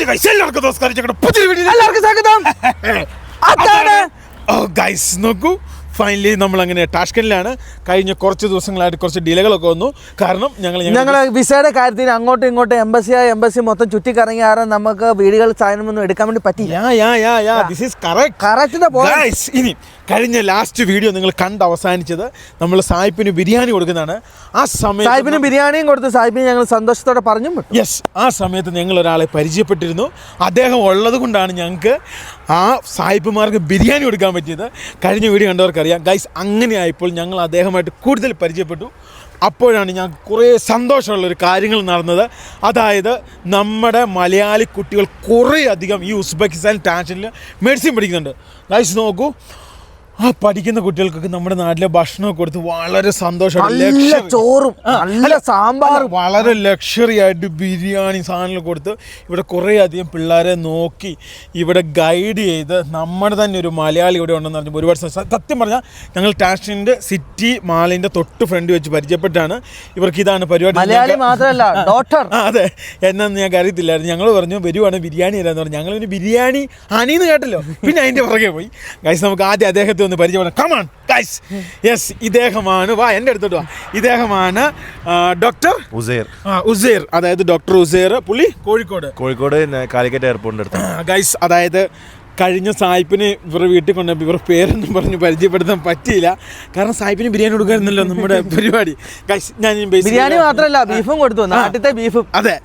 Hello guys എല്ലാവർക്കും നമസ്കാരം. ഞങ്ങളുടെ പുതിയ വീഡിയോ എല്ലാവർക്കും സ്വാഗതം. അതാണ് ഓ ഗൈസ് നോക്കൂ. ഫൈനലി നമ്മൾ അങ്ങനെ ടാഷ്കനിലാണ് കഴിഞ്ഞ കുറച്ച് ദിവസങ്ങളായിട്ട് കുറച്ച് ഡിലകളൊക്കെ വന്നു. കാരണം ഞങ്ങൾ ഞങ്ങൾ വിസയുടെ കാര്യത്തിൽ അങ്ങോട്ടും ഇങ്ങോട്ടും എംബസി എംബസി മൊത്തം ചുറ്റിക്കറങ്ങി ആരും നമുക്ക് വീടുകൾ സാധനമൊന്നും എടുക്കാൻ വേണ്ടി പറ്റില്ല yeah yeah yeah yeah this is correct correct guys ഇനി കഴിഞ്ഞ ലാസ്റ്റ് വീഡിയോ നിങ്ങൾ കണ്ട് അവസാനിച്ചത് നമ്മൾ സായിപ്പിന് ബിരിയാണി കൊടുക്കുന്നതാണ്. ആ സമയത്ത് സാഹിബിന് ബിരിയാണിയും കൊടുത്ത് സാഹിബിന് ഞങ്ങൾ സന്തോഷത്തോടെ പറഞ്ഞു യെസ് ആ സമയത്ത് ഞങ്ങൾ ഒരാളെ പരിചയപ്പെട്ടിരുന്നു. അദ്ദേഹം ഉള്ളത് കൊണ്ടാണ് ഞങ്ങൾക്ക് ആ സായിപ്പുമാർക്ക് ബിരിയാണി കൊടുക്കാൻ പറ്റിയത്. കഴിഞ്ഞ വീഡിയോ കണ്ടവർക്കറിയാം. ഗൈസ് അങ്ങനെ ആയപ്പോൾ ഞങ്ങൾ അദ്ദേഹമായിട്ട് കൂടുതൽ പരിചയപ്പെട്ടു. അപ്പോഴാണ് ഞാൻ കുറേ സന്തോഷമുള്ളൊരു കാര്യങ്ങൾ നടന്നത്. അതായത് നമ്മുടെ മലയാളി കുട്ടികൾ കുറേ അധികം ഈ ഉസ്ബെക്കിസ്ഥാൻ ടാൻഷനിൽ മെഡിസിൻ പഠിക്കുന്നുണ്ട്. ഗൈസ് നോക്കൂ. ആ പഠിക്കുന്ന കുട്ടികൾക്കൊക്കെ നമ്മുടെ നാട്ടിലെ ഭക്ഷണമൊക്കെ കൊടുത്ത് വളരെ സന്തോഷമാണ്. നല്ല ലക്ഷറി- ചോറും നല്ല സാമ്പാർ സാമ്പാറും. വളരെ ലക്ഷറി ആയിട്ട് ബിരിയാണി സാധനങ്ങൾ കൊടുത്ത് ഇവിടെ കുറേ അധികം പിള്ളേരെ നോക്കി ഇവിടെ ഗൈഡ് ചെയ്ത് നമ്മുടെ തന്നെ ഒരു മലയാളി ഇവിടെ ഉണ്ടെന്ന് പറഞ്ഞപ്പോൾ ഒരുപാട് സത്യം പറഞ്ഞാൽ ഞങ്ങൾ ടാഷിന്റെ സിറ്റി മാളിന്റെ തൊട്ട് ഫ്രണ്ട് വെച്ച് പരിചയപ്പെട്ടാണ്. ഇവർക്ക് ഇതാണ് പരിപാടി. മലയാളി ഞങ്ങൾക്ക് മാത്രമല്ല ഡോക്ടർ ആ അതെ. എന്നാന്ന് ഞങ്ങൾക്ക് അറിയത്തില്ലായിരുന്നു. ഞങ്ങൾ പറഞ്ഞു വരുവാണ് ബിരിയാണി തരാന്ന് പറഞ്ഞു. ഞങ്ങൾ ഒരു ബിരിയാണി അനീന്ന് കേട്ടല്ലോ. പിന്നെ അതിന്റെ പുറകെ പോയി. ഗൈസ് നമുക്ക് ആദ്യം അദ്ദേഹത്തെ ഒന്ന് പരിചയപ്പെടാം കമാൺ ഗൈസ് യെസ് ഇദ്ദേഹമാണ് വാ എന്റെ അടുത്തോട്ട് വാ. ഇദ്ദേഹമാണ് ഡോക്ടർ ഉസേർ. ഉസേർ. അതായത് ഡോക്ടർ ഉസേർ. പുള്ളി കോഴിക്കോട്. കോഴിക്കോട് ന- കാലിക്കറ്റ് എയർപോർട്ടിന്റെ അടുത്ത് ഗൈസ് അതായത് കഴിഞ്ഞ സായിപ്പിന് ഇവരുടെ വീട്ടിൽ കൊണ്ട് ഇവരുടെ പേരൊന്നും പറഞ്ഞ് പരിചയപ്പെടുത്താൻ പറ്റിയില്ല. കാരണം സായിപ്പിന് ബിരിയാണി കൊടുക്കായിരുന്നല്ലോ നമ്മുടെ പരിപാടി. ഗൈസ് ഞാൻ ബിരിയാണി മാത്രമല്ല ബീഫും കൊടുത്തു. നാട്ടിലത്തെ ബീഫും അതെ.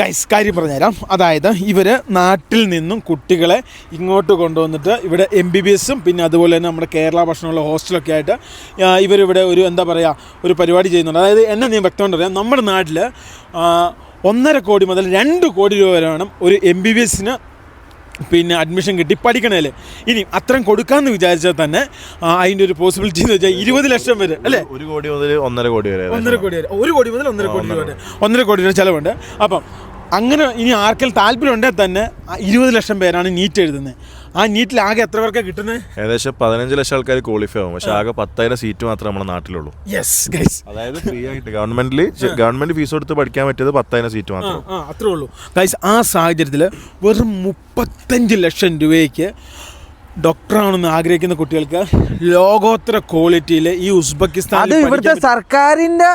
ഗൈസ് കാര്യം പറഞ്ഞുതരാം. അതായത് ഇവർ നാട്ടിൽ നിന്നും കുട്ടികളെ ഇങ്ങോട്ട് കൊണ്ടുവന്നിട്ട് ഇവിടെ എം ബി ബി എസും പിന്നെ അതുപോലെ തന്നെ നമ്മുടെ കേരള ഭക്ഷണമുള്ള ഹോസ്റ്റലൊക്കെ ആയിട്ട് ഇവരിവിടെ ഒരു എന്താ പറയുക ഒരു പരിപാടി ചെയ്യുന്നുണ്ട്. അതായത് എന്നെ നീ വ്യക്തമായിട്ട് അറിയാം നമ്മുടെ നാട്ടിൽ ഒന്നര കോടി മുതൽ രണ്ട് കോടി രൂപ വരെ വേണം ഒരു എം ബി ബി എസിന് പിന്നെ അഡ്മിഷൻ കിട്ടി പഠിക്കണേൽ. ഇനി അത്രയും കൊടുക്കാമെന്ന് വിചാരിച്ചാൽ തന്നെ അതിന്റെ അതിന്റെ ഒരു പോസിബിലിറ്റി എന്ന് വെച്ചാൽ ഇരുപത് ലക്ഷം വരെ അല്ലേ? ഒരു കോടി മുതൽ ഒന്നര കോടി വരെ. ഒന്നര കോടി വരെ. ഒരു കോടി മുതൽ ഒന്നര കോടി വരെ. ഒന്നര കോടി. വരെ ചിലവുണ്ട്. അപ്പം അങ്ങനെ ഇനി ആർക്കെങ്കിലും താല്പര്യം ഉണ്ടെങ്കിൽ തന്നെ ഇരുപത് ലക്ഷം പേരാണ് നീറ്റ് എഴുതുന്നത് ആ നീറ്റിൽ ആകെ എത്ര പേർക്കാണ് കിട്ടുന്നത് ഏകദേശം പതിനഞ്ച് ലക്ഷം ആൾക്കാർ ക്വാളിഫൈ ആവും. പക്ഷെ ആകെ പത്തായിരം സീറ്റ് മാത്രമേ നമ്മുടെ നാട്ടിലുള്ളൂ. യെസ് ഗൈസ് അതായത് ഫ്രീ ആയിട്ട്. ഗവൺമെന്റിൽ ഗവൺമെന്റ് ഫീസ് കൊടുത്ത് പഠിക്കാൻ പറ്റിയത് പത്തായിരം സീറ്റ് മാത്രം. അത്രേ ഉള്ളൂ. ഗൈസ് ആ സാഹചര്യത്തിൽ വെറും മുപ്പത്തഞ്ച് ലക്ഷം രൂപയ്ക്ക് ഡോക്ടറാണെന്ന് ആഗ്രഹിക്കുന്ന കുട്ടികൾക്ക് ലോകോത്തര ക്വാളിറ്റിയിൽ ഈ അത് ഉസ്ബെക്കിസ്ഥാനിൽ ഇവിടുത്തെ സർക്കാരിന്റെ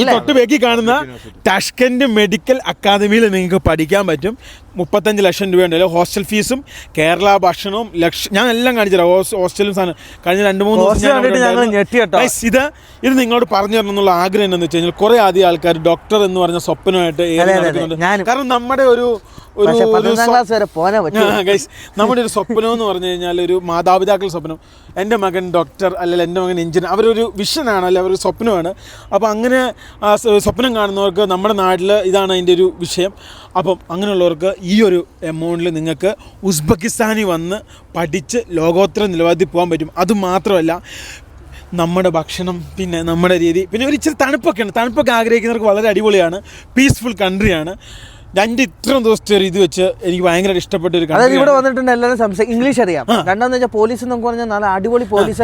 ഈ തൊട്ട് ബേക്കി കാണുന്ന ടഷ്കൻഡ് മെഡിക്കൽ അക്കാദമിയിൽ നിങ്ങൾക്ക് പഠിക്കാൻ പറ്റും. മുപ്പത്തഞ്ച് ലക്ഷം രൂപയുണ്ടല്ലോ ഹോസ്റ്റൽ ഫീസും കേരള ഭക്ഷണവും ലക്ഷ ഞാൻ എല്ലാം കാണിച്ചു തരാം ഹോസ്റ്റലും സാധനം. കഴിഞ്ഞ രണ്ട് മൂന്ന് ദിവസം. ഇത് ഇത് നിങ്ങളോട് പറഞ്ഞു തരണം എന്നുള്ള ആഗ്രഹം എന്താണെന്ന് വെച്ച് കഴിഞ്ഞാൽ കുറെ ആദ്യം ആൾക്കാർ ഡോക്ടർ എന്ന് പറഞ്ഞ സ്വപ്നമായിട്ട്. കാരണം നമ്മുടെ ഒരു ഒരു നമ്മുടെ ഒരു സ്വപ്നം എന്ന് പറഞ്ഞു കഴിഞ്ഞാൽ ഒരു മാതാപിതാക്കൾ സ്വപ്നം. എന്റെ മകൻ ഡോക്ടർ അല്ലെങ്കിൽ എന്റെ മകൻ എഞ്ചിനീയർ അവരൊരു വിഷനാണ് അല്ലെ അവരൊരു സ്വപ്നമാണ്. അപ്പോൾ അങ്ങനെ സ്വപ്നം കാണുന്നവർക്ക് നമ്മുടെ നാട്ടിൽ ഇതാണ് അതിന്റെ ഒരു വിഷയം. അപ്പം അങ്ങനെയുള്ളവർക്ക് ഈ ഒരു എമൗണ്ടിൽ നിങ്ങൾക്ക് ഉസ്ബെക്കിസ്ഥാനിൽ വന്ന് പഠിച്ച് ലോകോത്തര നിലവാരത്തിൽ പോകാൻ പറ്റും. അതുമാത്രമല്ല നമ്മുടെ ഭക്ഷണം പിന്നെ നമ്മുടെ രീതി പിന്നെ ഒരു ഇച്ചിരി തണുപ്പൊക്കെയാണ് തണുപ്പൊക്കെ ആഗ്രഹിക്കുന്നവർക്ക് വളരെ അടിപൊളിയാണ്. പീസ്ഫുൾ കൺട്രിയാണ് രണ്ട് ഇത്രയും ദിവസത്തെ ഒരു ഇത് വെച്ച് എനിക്ക് ഭയങ്കര ഇഷ്ടപ്പെട്ട ഒരു അതായത് ഇവിടെ വന്നിട്ടുണ്ട് എല്ലാവരും സംസാരിക്കും ഇംഗ്ലീഷ് അറിയാം. രണ്ടാന്ന് വെച്ചാൽ പോലീസ് എന്നൊക്കെ പറഞ്ഞാൽ നല്ല അടിപൊളി പോലീസ്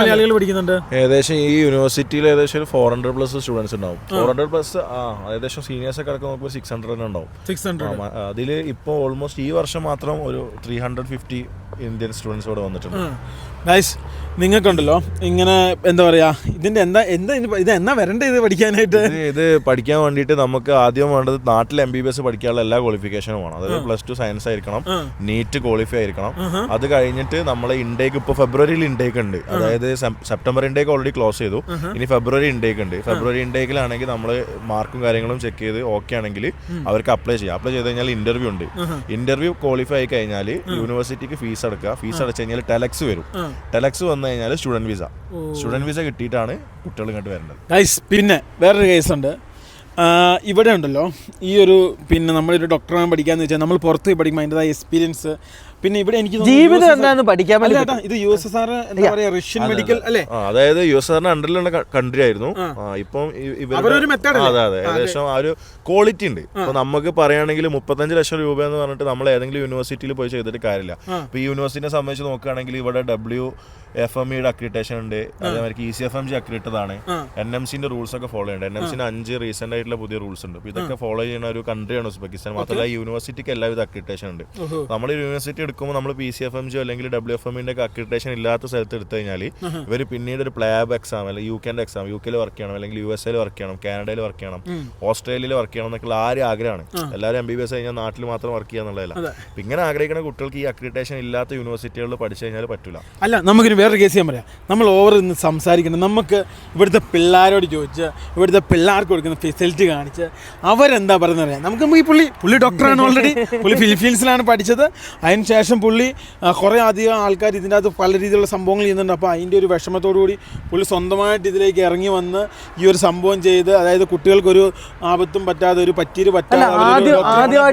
മലയാളികൾ പഠിക്കുന്നുണ്ട്? ഏകദേശം ഈ യൂണിവേഴ്സിറ്റിയിൽ ഏകദേശം ഒരു ഫോർ ഹൺഡ്രഡ് പ്ലസ് സ്റ്റുഡൻസ് ഉണ്ടാവും. ഫോർ ഹൺഡ്രഡ് പ്ലസ് ആ ഏകദേശം സീനിയേഴ്സ് ഒക്കെ അടക്കം നോക്കുമ്പോൾ സിക്സ് ഹൺഡ്രഡ് ഉണ്ടാവും. സിക്സ് ഹൺഡ്രഡ് അതിൽ ഇപ്പോൾ ഓൾമോസ്റ്റ് ഈ വർഷം മാത്രം ഒരു three hundred fifty Indian students ഇവിടെ വന്നിട്ടുണ്ട്. ഗൈസ് നിങ്ങൾക്കുണ്ടല്ലോ ഇങ്ങനെ എന്താ പറയാ ഇതിന്റെ എന്താ എന്താ ഇത് എന്നാ വരണ്ടേ ഇത് പഠിക്കാനായിട്ട്? ഇത് ഇത് പഠിക്കാൻ വേണ്ടിയിട്ട് നമുക്ക് ആദ്യം വേണ്ടത് നാട്ടിൽ എം ബി ബി എസ് പഠിക്കാനുള്ള എല്ലാ ക്വാളിഫിക്കേഷനും വേണം. അതായത് പ്ലസ് ടു സയൻസ് ആയിരിക്കണം നീറ്റ് ക്വാളിഫൈ ആയിരിക്കണം. അത് കഴിഞ്ഞിട്ട് നമ്മളെ ഇൻടേക്ക് ഇപ്പോൾ ഫെബ്രുവരിയിൽ ഇൻടേക്ക് ഉണ്ട്. അതായത് സെപ്റ്റംബർ ഇൻടേക്ക് ഓൾറെഡി ക്ലോസ് ചെയ്തു. ഇനി ഫെബ്രുവരി ഇൻടേക്ക് ഉണ്ട്. ഫെബ്രുവരി ഇൻടേക്കിലാണെങ്കിൽ നമ്മൾ മാർക്കും കാര്യങ്ങളും ചെക്ക് ചെയ്ത് ഓക്കെ ആണെങ്കിൽ അവർക്ക് അപ്ലൈ ചെയ്യാം. അപ്ലൈ ചെയ്ത് കഴിഞ്ഞാൽ ഇന്റർവ്യൂ ഉണ്ട്. ഇന്റർവ്യൂ ക്വാളിഫൈ ആയി കഴിഞ്ഞാൽ യൂണിവേഴ്സിറ്റിക്ക് ഫീസ് അടക്കുക. ഫീസ് അടച്ചു കഴിഞ്ഞാൽ ടെലക്സ് വരും. ടെലക്സ് വന്നു കഴിഞ്ഞാൽ സ്റ്റുഡന്റ് വിസ. സ്റ്റുഡന്റ് വിസ കിട്ടിയിട്ടാണ് കുട്ടികൾ ഇങ്ങോട്ട് വരേണ്ടത്. ഗൈസ് പിന്നെ വേറൊരു കേസുണ്ട് ഉണ്ട്. ഇവിടെ ഉണ്ടല്ലോ. ഈ ഒരു പിന്നെ നമ്മളൊരു ഡോക്ടറാണ് പഠിക്കാന്ന് വെച്ചാൽ നമ്മൾ പുറത്ത് പോയി പഠിക്കുമ്പോൾ അതിന്റെതായ എക്സ്പീരിയൻസ് പിന്നെ ഇവിടെ എനിക്ക് തോന്നുന്നു ജീവിതം എന്താണെന്ന് പഠിക്കാൻ ഇത് യു എസ് എസ് ആർ എന്താ പറയാ റഷ്യൻ മെഡിക്കൽ അല്ലേ? അതായത് യു എസ് ആറിന്റെ അണ്ടറിലുള്ള കൺട്രി ആയിരുന്നു. ഇപ്പം? അതെ അതെ. ഏകദേശം ആ ഒരു ക്വാളിറ്റി ഉണ്ട്. ഇപ്പൊ നമുക്ക് പറയുകയാണെങ്കിൽ മുപ്പത്തഞ്ച് ലക്ഷം രൂപ എന്ന് പറഞ്ഞിട്ട് നമ്മൾ ഏതെങ്കിലും യൂണിവേഴ്സിറ്റിയിൽ പോയി ചെയ്തിട്ട് കാര്യമില്ല. ഇപ്പൊ ഈ യൂണിവേഴ്സിറ്റിനെ സംബന്ധിച്ച് നോക്കുകയാണെങ്കിൽ ഇവിടെ ഡബ്ല്യു എഫ് എം ഇയുടെ അക്രിറ്റേഷൻ ഉണ്ട്. അതേമാതിരി E C F M G accredited ആണ്. എൻ എം സിന്റെ റൂൾസ് ഒക്കെ ഫോളോ ചെയ്യുന്നുണ്ട്. എൻ എം സിന് അഞ്ച് റീസെന്റ് ആയിട്ടുള്ള പുതിയ റൂൾസ് ഉണ്ട്. അപ്പോൾ ഇതൊക്കെ ഫോളോ ചെയ്യുന്ന ഒരു കൺട്രിയാണ് ഉസ്ബെക്കിസ്ഥാൻ. മാത്രമല്ല യൂണിവേഴ്സിറ്റിക്ക് എല്ലാവിധ അക്രിറ്റേഷൻ ഉണ്ട്. നമ്മൾ യൂണിവേഴ്സിറ്റി എടുക്കുമ്പോൾ നമ്മൾ P C F M G അല്ലെങ്കിൽ ഡബ്ല്യു എഫ് എമ്മിന്റെ ഒക്കെ അക്രിറ്റേഷൻ ഇല്ലാത്ത സ്ഥലത്ത് എടുത്തു കഴിഞ്ഞാൽ ഇവർ പിന്നീട് ഒരു പ്ലാബ് എക്സാം അല്ലെങ്കിൽ യു കെന്റെ എക്സാം യു കെയിൽ വർക്ക് ചെയ്യണം അല്ലെങ്കിൽ യു എസ് എയിൽ വർക്ക് ചെയ്യണം കാനഡയിൽ വർക്ക് ചെയ്യണം ഓസ്ട്രേലിയയിൽ വർക്ക് ചെയ്യണം എന്നൊക്കെയുള്ള ആരും ആഗ്രഹമാണ്. എല്ലാവരും എം ബി ബി എസ് കഴിഞ്ഞാൽ നാട്ടിൽ മാത്രം വർക്ക് ചെയ്യാന്നുള്ളതല്ല ഇങ്ങനെ ആഗ്രഹിക്കുന്ന കുട്ടികൾക്ക് ഈ അക്രിറ്റേഷൻ ഇല്ലാത്ത യൂണിവേഴ്സിറ്റികളിൽ പഠിച്ചു കഴിഞ്ഞാൽ പറ്റില്ല അല്ല നമുക്കിനി വേറൊരു കേസ് ഞാൻ പറയാം. നമ്മൾ ഓവർ ഇന്ന് സംസാരിക്കണം നമുക്ക് ഇവിടുത്തെ പിള്ളേരോട് ചോദിച്ച് ഇവിടുത്തെ പിള്ളേർക്ക് കൊടുക്കുന്ന ഫെസിലിറ്റി കാണിച്ച് അവരെന്താ പറയുന്നത് അറിയാം? നമുക്ക് ഈ പുള്ളി പുള്ളി ഡോക്ടറാണ് ഓൾറെഡി പുള്ളി ഫിലിപ്പീൻസിലാണ് പഠിച്ചത്. അതിന് ശേഷം പുള്ളി കുറേ അധികം ആൾക്കാർ ഇതിന്റെ അകത്ത് പല രീതിയിലുള്ള സംഭവങ്ങൾ ചെയ്യുന്നുണ്ട്. അപ്പോൾ അതിന്റെ ഒരു വിഷമത്തോടു കൂടി പുള്ളി സ്വന്തമായിട്ട് ഇതിലേക്ക് ഇറങ്ങി വന്ന് ഈ ഒരു സംഭവം ചെയ്ത് അതായത് കുട്ടികൾക്കൊരു ആപത്തും പറ്റാതെ ഒരു പറ്റീര് പറ്റാതെ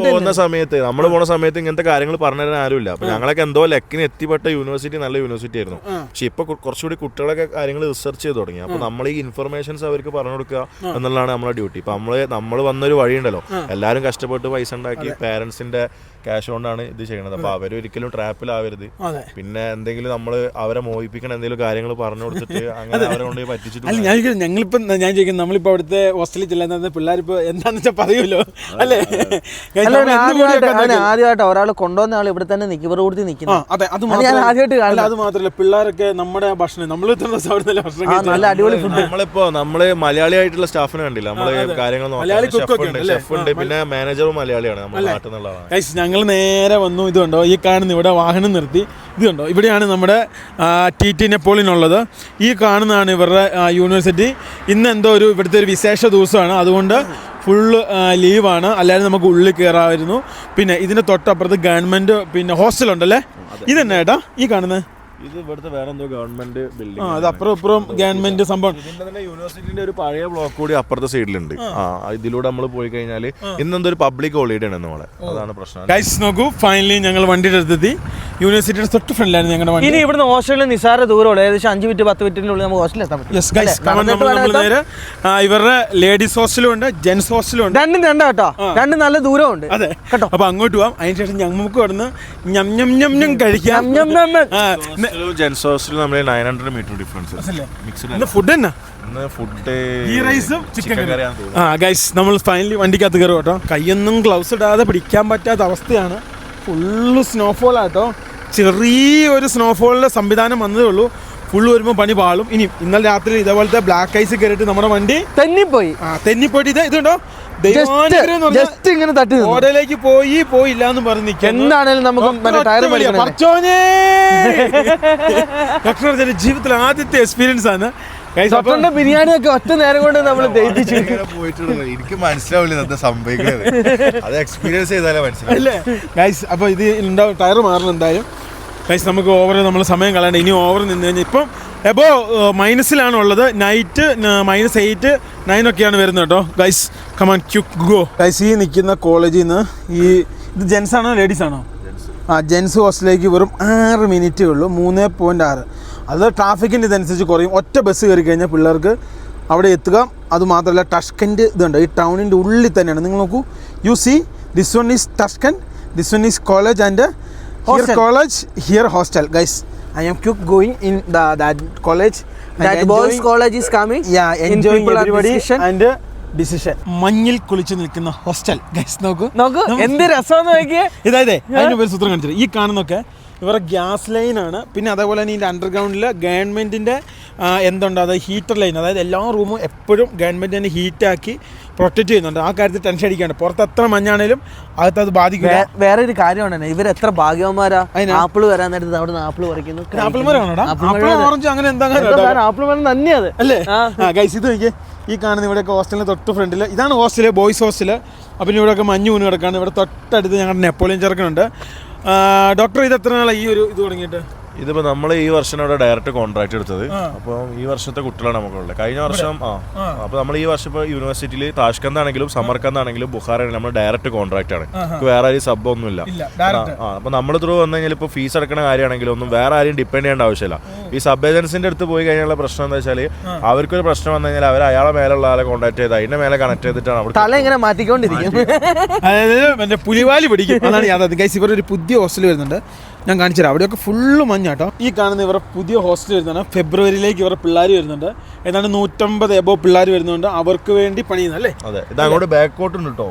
പോകുന്ന സമയത്ത് നമ്മൾ പോണ സമയത്ത് ഇങ്ങനത്തെ കാര്യങ്ങൾ പറഞ്ഞു തരാൻ ആരുമില്ല അപ്പോൾ ഞങ്ങളൊക്കെ എന്തോ ലക്കിന് എത്തിപ്പെട്ട യൂണിവേഴ്സിറ്റി നല്ല യൂണിവേഴ്സിറ്റി ആയിരുന്നു. പക്ഷെ ഇപ്പൊ കുറച്ചുകൂടി കുട്ടികളൊക്കെ കാര്യങ്ങൾ റിസർച്ച് ചെയ്ത് തുടങ്ങി. അപ്പൊ നമ്മൾ ഈ ഇൻഫർമേഷൻസ് അവർക്ക് പറഞ്ഞു കൊടുക്കുക എന്നുള്ളതാണ് നമ്മുടെ ഡ്യൂട്ടി ഇപ്പൊ നമ്മൾ നമ്മൾ വന്നൊരു വഴിയുണ്ടല്ലോ. എല്ലാവരും കഷ്ടപ്പെട്ട് പൈസ ഉണ്ടാക്കി പാരന്റ്സിന്റെ ക്യാഷ് കൊണ്ടാണ് ഇത് ചെയ്യണത്. അപ്പൊ അവരൊരിക്കലും ട്രാപ്പിലാവരുത്. അതെ. പിന്നെ എന്തെങ്കിലും നമ്മൾ അവരെ മോഹിപ്പിക്കണ എന്തെങ്കിലും കാര്യങ്ങൾ പറഞ്ഞു കൊടുത്തിട്ട് അങ്ങനെ അവരെ കൊണ്ട് പറ്റിച്ചിട്ട് അല്ല ഞാൻ ഞങ്ങളിപ്പം ഞാൻ ചോദിക്കുന്നത് നമ്മളിപ്പോ അവിടുത്തെ ഹോസ്റ്റലിൽ ചെല്ലുന്നത് പിള്ളേരിപ്പോ എന്താന്ന് വെച്ചാൽ പറയുമല്ലോ. അല്ലേ? ആദ്യമായിട്ട് ഒരാൾ കൊണ്ടുവന്ന ആൾ ഇവിടെ തന്നെ നിൽക്കും ഇവർ നിൽക്കുന്നു അതെ അത് ഞാൻ മാത്രമല്ല- ആദ്യമായിട്ട് അല്ല അത് മാത്രമല്ല പിള്ളേരൊക്കെ നമ്മുടെ ഭക്ഷണം നമ്മൾ. നല്ല അടിപൊളി ഫുഡ് നമ്മളിപ്പോ നമ്മൾ മലയാളി ആയിട്ടുള്ള സ്റ്റാഫിനെ കണ്ടില്ല? നമ്മൾ കാര്യങ്ങൾ നോക്കാം ഷെഫ് ഉണ്ട് പിന്നെ മാനേജറും മലയാളിയാണ് നമ്മുടെ നാട്ടിൽ നിന്നുള്ളതാണ് ഗൈസ് ഞങ്ങൾ നേരെ വന്നു. ഇത് കണ്ടോ? ഈ കാണുന്ന ഇവിടെ വാഹനം നിർത്തി. ഇത് കണ്ടോ? ഇവിടെയാണ് നമ്മുടെ ടി ടി നെപ്പോളിനുള്ളത് ഈ കാണുന്നതാണ് ഇവരുടെ യൂണിവേഴ്സിറ്റി. ഇന്ന് എന്തോ ഒരു ഇവിടുത്തെ ഒരു വിശേഷ ദിവസമാണ്. അതുകൊണ്ട് ഫുള്ള് ലീവാണ് അല്ലാതെ നമുക്ക് ഉള്ളിൽ കയറാമായിരുന്നു പിന്നെ ഇതിന്റെ തൊട്ടപ്പുറത്ത് ഗവൺമെന്റ് പിന്നെ ഹോസ്റ്റലുണ്ടല്ലേ ഇതെന്നാ ഏട്ടാ ഈ കാണുന്നത്? ഇത് ഇവിടുത്തെ വേറെ എന്തോ ഗവൺമെന്റ് ആ ബിൽഡിംഗ് അത് അപ്പുറം ഇപ്പുറം ഗവൺമെന്റ് സംഭവം. ഇതിന്റെ തന്നെ യൂണിവേഴ്സിറ്റിന്റെ ഒരു പഴയ ബ്ലോക്ക് കൂടി അപ്പുറത്തെ സൈഡിലുണ്ട് ആ. ഇതിലൂടെ നമ്മൾ പോയി കഴിഞ്ഞാൽ ഇന്നെന്തോ ഒരു പബ്ലിക് ഹോളിഡേ ആണ് നമ്മളെ അതാണ് പ്രശ്നം. ഗൈസ് നോക്കൂ ഫൈനലി ഞങ്ങൾ വണ്ടിയുടെ അടുത്തെത്തി. യൂണിവേഴ്സിറ്റിയുടെ തൊട്ട് ഫ്രണ്ടിലായിരുന്നു ഞങ്ങളുടെ വണ്ടി. ഇനി ഇവിടുന്ന് ഹോസ്റ്റലിൽ നിസാര ദൂരമുള്ളൂ. ഏകദേശം അഞ്ച് മിനിറ്റ് പത്ത് മിനിറ്റിനുള്ളിൽ നമുക്ക് ഹോസ്റ്റലിൽ എത്താൻ പറ്റും. യെസ് ഗൈസ് നമ്മൾ നേരെ ആ, ഇവരുടെ ലേഡീസ് ഹോസ്റ്റലും ഉണ്ട് ജെൻസ് ഹോസ്റ്റലും ഉണ്ട്. രണ്ടും രണ്ടാ കേട്ടോ. രണ്ടും നല്ല ദൂരമുണ്ട്. അതെ. കേട്ടോ. അപ്പൊ അങ്ങോട്ട് പോവാം. അതിനുശേഷം ഞങ്ങൾക്ക് കിടന്ന് ഞം ഞം ഞം ഞം കഴിക്കാം. ഞം ഞം. ആ, ജെൻസ് ഹോസ്റ്റലിൽ നമ്മൾ nine hundred metre difference? Mixed food തന്നെ? ഫുഡ് ഈ റൈസും ചിക്കൻ ആ ഗൈസ് നമ്മൾ ഫൈനലി വണ്ടിക്കകത്ത് കയറും കേട്ടോ. കയ്യൊന്നും ഗ്ലൗസ് ഇടാതെ പിടിക്കാൻ പറ്റാത്ത അവസ്ഥയാണ്. ഫുള്ള് സ്നോഫോൾ ആട്ടോ ചെറിയൊരു സ്നോഫോളിന്റെ സംവിധാനം വന്നതേ ഉള്ളൂ. ഫുള്ള് വരുമ്പോൾ പണി പാളും. ഇനി ഇന്നലെ രാത്രി ഇതേപോലത്തെ ബ്ലാക്ക് ഐസ് കയറിയിട്ട് നമ്മുടെ വണ്ടി തെന്നിപ്പോയി. ആ തെന്നിപ്പോയിട്ട് ഇത് ഇതുണ്ടോ? ജസ്റ്റ് ഇങ്ങനെ തട്ടി. ഓടയിലേക്ക് പോയി പോയില്ല എന്ന് പറഞ്ഞ്. എന്താണേലും നമുക്ക് ടയർ ജീവിതത്തിൽ ആദ്യത്തെ എക്സ്പീരിയൻസ് ആണ്. അപ്പൊ- ബിരിയാണി ഒക്കെ ഒറ്റ നേരം കൊണ്ട് നമ്മൾ എനിക്ക് മനസ്സിലാവില്ല സംഭവിക്കുന്നത്. അത് എക്സ്പീരിയൻസ് ചെയ്താലേ മനസ്സിലാവും അല്ലേ? ഗൈസ് അപ്പോൾ ഇത് ഉണ്ടാവും ടയർ മാറണം എന്തായാലും. ഗൈസ് നമുക്ക് ഓവർ നമ്മൾ സമയം കളയണ്ട. ഇനി ഓവർ നിന്ന് കഴിഞ്ഞാൽ ഇപ്പം എബോ മൈനസിലാണ് ഉള്ളത്. നൈറ്റ് മൈനസ് എയ്റ്റ് നയൻ ഒക്കെയാണ് വരുന്നത് കേട്ടോ. Guys come on quick go guys ഈ നിൽക്കുന്ന കോളേജിൽ നിന്ന് ഈ ഇത് ജെൻസ് ആണോ ലേഡീസ് ആണോ? ആ ജെൻസ് ഹോസ്റ്റലിലേക്ക് വെറും ആറ് മിനിറ്റേ ഉള്ളൂ. മൂന്ന് പോയിന്റ് ആറ്. അത് ട്രാഫിക്കിന്റെ ഇതനുസരിച്ച് കുറയും. ഒറ്റ ബസ് കയറി കഴിഞ്ഞാൽ പിള്ളേർക്ക് അവിടെ എത്തുക. അതുമാത്രമല്ല ടഷ്കന്റെ ഇതുണ്ട് ഈ ടൗണിന്റെ ഉള്ളിൽ തന്നെയാണ്. നിങ്ങൾ നോക്കൂ. You see this one is Tashkent this one is college and here college here hostel guys I am quick going in the that college that boys college is coming yeah enjoying everybody and decision മഞ്ഞിൽ കുളിച്ച് നിൽക്കുന്ന hostel guys നോക്കൂ. നോക്കൂ എന്ത് രസമെന്ന് നോക്കിയേ. ഇതായതേ അതിന് ഒരു സൂത്രം കാണിച്ചത് ഈ കാണുന്നൊക്കെ ഇവരുടെ ഗ്യാസ് ലൈനാണ് പിന്നെ അതേപോലെ തന്നെ ഇതിന്റെ അണ്ടർഗ്രൗണ്ടിൽ ഗവൺമെന്റിന്റെ എന്തുണ്ട് അതായത് ഹീറ്റർ ലൈൻ അതായത് എല്ലാ റൂമും എപ്പോഴും ഗവൺമെന്റ് തന്നെ ഹീറ്റാക്കി പ്രൊട്ടക്റ്റ് ചെയ്യുന്നുണ്ട്. ആ കാര്യത്തിൽ ടെൻഷൻ അടിക്കാണ്ട്. പുറത്ത് എത്ര മഞ്ഞാണേലും അകത്ത് അത് ബാധിക്കില്ല. വേറെ ഒരു കാര്യമാണ് ഇവർ എത്ര ഭാഗ്യവന്മാരാ? ആപ്പിൾ വരാൻ നേരത്തെ അവിടെ ആപ്പിൾ പറിക്കുന്നു. ആപ്പിൾ മരമാണോ. ഓറഞ്ച് അങ്ങനെ എന്താ ആപ്പിൾ മരം തന്നെയത് അല്ലേ? ആ. ഗൈസ് ഇത് നോക്കിയേ. ഈ കാണുന്ന ഇവിടെയൊക്കെ ഹോസ്റ്റലിന് തൊട്ട് ഫ്രണ്ടിൽ ഇതാണ് ഹോസ്റ്റൽ ബോയ്സ് ഹോസ്റ്റൽ അപ്പം ഇവിടെയൊക്കെ മഞ്ഞ് ഊണ് കിടക്കാണ്. ഇവിടെ തൊട്ടടുത്ത് ഞങ്ങളുടെ നെപ്പോളിയൻ ചെറുക്കനുണ്ട്. ഡോക്ടർ ഇത് എത്ര നാളായി ഈ ഒരു ഇത് തുടങ്ങിയിട്ട്? ഇതിപ്പോ നമ്മൾ ഈ വർഷം അവിടെ ഡയറക്റ്റ് കോൺട്രാക്ട് എടുത്തത് അപ്പോൾ ഈ വർഷത്തെ കുട്ടികളാണ് നമുക്കുള്ളത്. കഴിഞ്ഞ വർഷം ആ. അപ്പൊ നമ്മൾ ഈ വർഷം ഇപ്പൊ യൂണിവേഴ്സിറ്റിയിൽ താഷ്കന്ത് ആണെങ്കിലും സമർക്കന്ത് ആണെങ്കിലും ബുഹാറാണെങ്കിലും നമ്മൾ ഡയറക്റ്റ് കോൺട്രാക്ട് ആണ് വേറെ ആരും സബ് ഒന്നും ഇല്ല ആ അപ്പോൾ നമ്മൾ ത്രൂ വന്നു കഴിഞ്ഞാൽ ഇപ്പൊ ഫീസ് അടക്കുന്ന കാര്യമാണെങ്കിലും ഒന്നും വേറെ ആരും ഡിപ്പെൻഡ് ചെയ്യേണ്ട ആവശ്യമില്ല. ഈ സബ് ഏജൻസിന്റെ അടുത്ത് പോയി കഴിഞ്ഞാൽ പ്രശ്നം എന്താ വെച്ചാൽ അവർക്കൊരു പ്രശ്നം വന്നു കഴിഞ്ഞാൽ അവർ അയാളെ മേലുള്ള ആളെ കോൺടാക്ട് ചെയ്ത് അതിന്റെ മേലെ കണക്ട് ചെയ്തിട്ടാണ് അവിടെ തല ഇങ്ങനെ മാറ്റിക്കൊണ്ടിരിക്കും. അതായത് പുലിവാലി പിടിക്കും. അതാണ് യാഥാർത്ഥ്യം. ഗൈസ് ഒരു പുതിയ ഹോസ്റ്റൽ വരുന്നുണ്ട്. ഞാൻ കാണിച്ചുതരാം. അവിടെയൊക്കെ ഫുള്ള് മഞ്ഞാട്ടോ ഈ കാണുന്ന ഇവരുടെ പുതിയ ഹോസ്റ്റൽ വരുന്നതാണ്. ഫെബ്രുവരിയിലേക്ക് ഇവരുടെ പിള്ളേർ വരുന്നുണ്ട്. ഏതാണ്ട് നൂറ്റമ്പത് എബോ പിള്ളേർ വരുന്നുണ്ട്. അവർക്ക് വേണ്ടി പണിയുന്നത് അല്ലേ? അതെ. ഇത് അങ്ങോട്ട് ബാക്കോട്ട് ഉണ്ട് കേട്ടോ